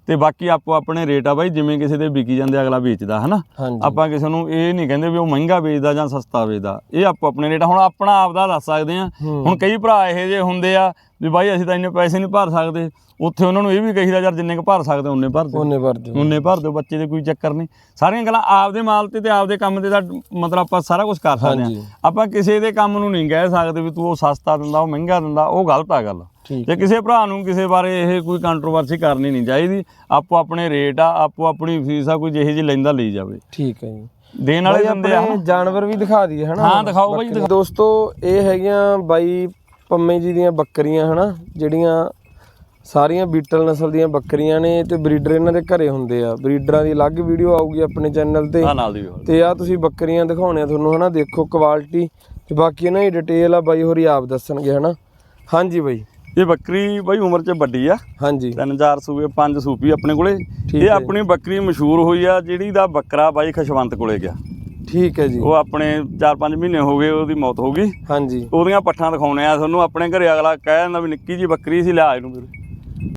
ਤੇ ਬਾਕੀ ਆਪੋ ਆਪਣੇ ਰੇਟ ਆ ਬਾਈ ਜਿਵੇਂ ਕਿਸੇ ਦੇ ਵਿਕੀ ਜਾਂਦੇ ਅਗਲਾ ਵੇਚਦਾ ਹਨਾ? ਆਪਾਂ ਕਿਸੇ ਨੂੰ ਇਹ ਨਹੀਂ ਕਹਿੰਦੇ ਵੀ ਉਹ ਮਹਿੰਗਾ ਵੇਚਦਾ ਜਾਂ ਸਸਤਾ ਵੇਚਦਾ। ਇਹ ਆਪੋ ਆਪਣੇ ਰੇਟ। ਹੁਣ ਆਪਣਾ ਆਪਦਾ ਦੱਸ ਸਕਦੇ ਆ। ਹੁਣ ਕਈ ਭਰਾ ਇਹੋ ਜਿਹੇ ਹੁੰਦੇ ਆ ਵੀ ਬਾਈ ਅਸੀਂ ਤਾਂ ਇੰਨੇ ਪੈਸੇ ਨਹੀਂ ਭਰ ਸਕਦੇ। ਉੱਥੇ ਉਹਨਾਂ ਨੂੰ ਇਹ ਵੀ ਕਹੀਦਾ ਯਾਰ ਜਿੰਨੇ ਕੁ ਭਰ ਸਕਦੇ ਉਹਨੇ ਭਰ ਦਿਓ। ਉਹਨੇ ਭਰ ਦਿਓ। ਉਹਨੇ ਭਰ ਦਿਓ ਬੱਚੇ ਦੇ ਕੋਈ ਚੱਕਰ ਨਹੀਂ। ਸਾਰੀਆਂ ਗੱਲਾਂ ਆਪਦੇ ਮਾਲ ਤੇ ਤੇ ਆਪਦੇ ਕੰਮ ਤੇ ਦਾ ਮਤਲਬ ਆਪਾਂ ਸਾਰਾ ਕੁਝ ਕਰ ਸਕਦੇ। ਆ ਆਪਾਂ ਕਿਸੇ ਦੇ ਕੰਮ ਨੂੰ ਨਹੀਂ ਕਹਿ ਸਕਦੇ ਵੀ ਤੂੰ ਉਹ ਸਸਤਾ ਦਿੰਦਾ ਉਹ ਮਹਿੰਗਾ ਦਿੰਦਾ ਉਹ ਗਲਤ ਆ ਗੱਲ। ਜੇ ਕਿਸੇ ਭਰਾ ਨੂੰ ਕਿਸੇ ਬਾਰੇ ਇਹ ਕੋਈ ਕੰਟਰੋਵਰਸੀ ਕਰਨੀ ਨਹੀਂ ਚਾਹੀਦੀ ਆਪੋ ਆਪਣੇ ਰੇਟ ਆ ਆਪੋ ਆਪਣੀ ਫੀਸ ਆ ਕੋਈ ਜਿਹੇ ਜੀ ਲੈਂਦਾ ਲਈ ਜਾਵੇ। ਠੀਕ ਹੈ ਜੀ। ਦੇਣ ਵਾਲੇ ਦਿੰਦੇ ਆ ਜਾਨਵਰ ਵੀ ਦਿਖਾ ਦਈਏ ਹਨਾ ਹਾਂ, ਦਿਖਾਓ ਬਾਈ। ਦੋਸਤੋ ਇਹ ਹੈਗੀਆਂ ਬਾਈ ਪੰਮੇ ਜੀ ਦੀਆਂ ਬੱਕਰੀਆਂ ਹਨਾ ਜਿਹੜੀਆਂ ਸਾਰੀਆਂ ਬੀਟਲ ਨਸਲ ਦੀਆਂ ਬੱਕਰੀਆਂ ਨੇ ਤੇ ਬਰੀਡਰ ਇਹਨਾਂ ਦੇ ਘਰੇ ਹੁੰਦੇ ਆ। ਬਰੀਡਰਾਂ ਦੀ ਅਲੱਗ ਵੀਡੀਓ ਆਊਗੀ ਆਪਣੇ ਚੈਨਲ ਤੇ। ਆ ਨਾਲ ਦੀ ਵੀ। ਤੇ ਆ ਤੁਸੀਂ ਬੱਕਰੀਆਂ ਦਿਖਾਉਣੇ ਆ ਤੁਹਾਨੂੰ ਹਨਾ ਦੇਖੋ ਕੁਆਲਿਟੀ ਤੇ ਬਾਕੀ ਇਹਨਾਂ ਦੀ ਡਿਟੇਲ ਆ ਬਾਈ ਹੋਰੀ ਆਪ ਦੱਸਣਗੇ ਹਨਾ। ਹਾਂਜੀ ਬਾਈ। ਇਹ ਬੱਕਰੀ ਬਾਈ ਉਮਰ 'ਚ ਵੱਡੀ ਆ। ਹਾਂਜੀ। ਤਿੰਨ ਚਾਰ ਸੂਏ ਪੰਜ ਸੂਪੀ ਆਪਣੇ ਕੋਲੇ। ਇਹ। ਆਪਣੀ ਬੱਕਰੀ ਮਸ਼ਹੂਰ ਹੋਈ ਆ ਜਿਹੜੀ ਦਾ ਬੱਕਰਾ ਬਾਈ ਖਸ਼ਵੰਤ ਕੋਲੇ ਗਿਆ। ਠੀਕ ਹੈ ਜੀ। ਉਹ ਆਪਣੇ 4-5 ਮਹੀਨੇ ਹੋ ਗਏ ਉਹਦੀ ਮੌਤ ਹੋ ਗਈ। ਹਾਂਜੀ। ਉਹਦੀਆਂ ਪੱਠਾਂ ਦਿਖਾਉਣੇ ਆ ਤੁਹਾਨੂੰ ਆਪਣੇ ਘਰੇ ਅਗਲਾ ਕਹਿ ਦਿੰਦਾ ਵੀ ਨਿੱਕੀ ਜੀ ਬੱਕਰੀ ਸੀ ਲਿਆ ਇਹਨੂੰ ਵੀਰੇ।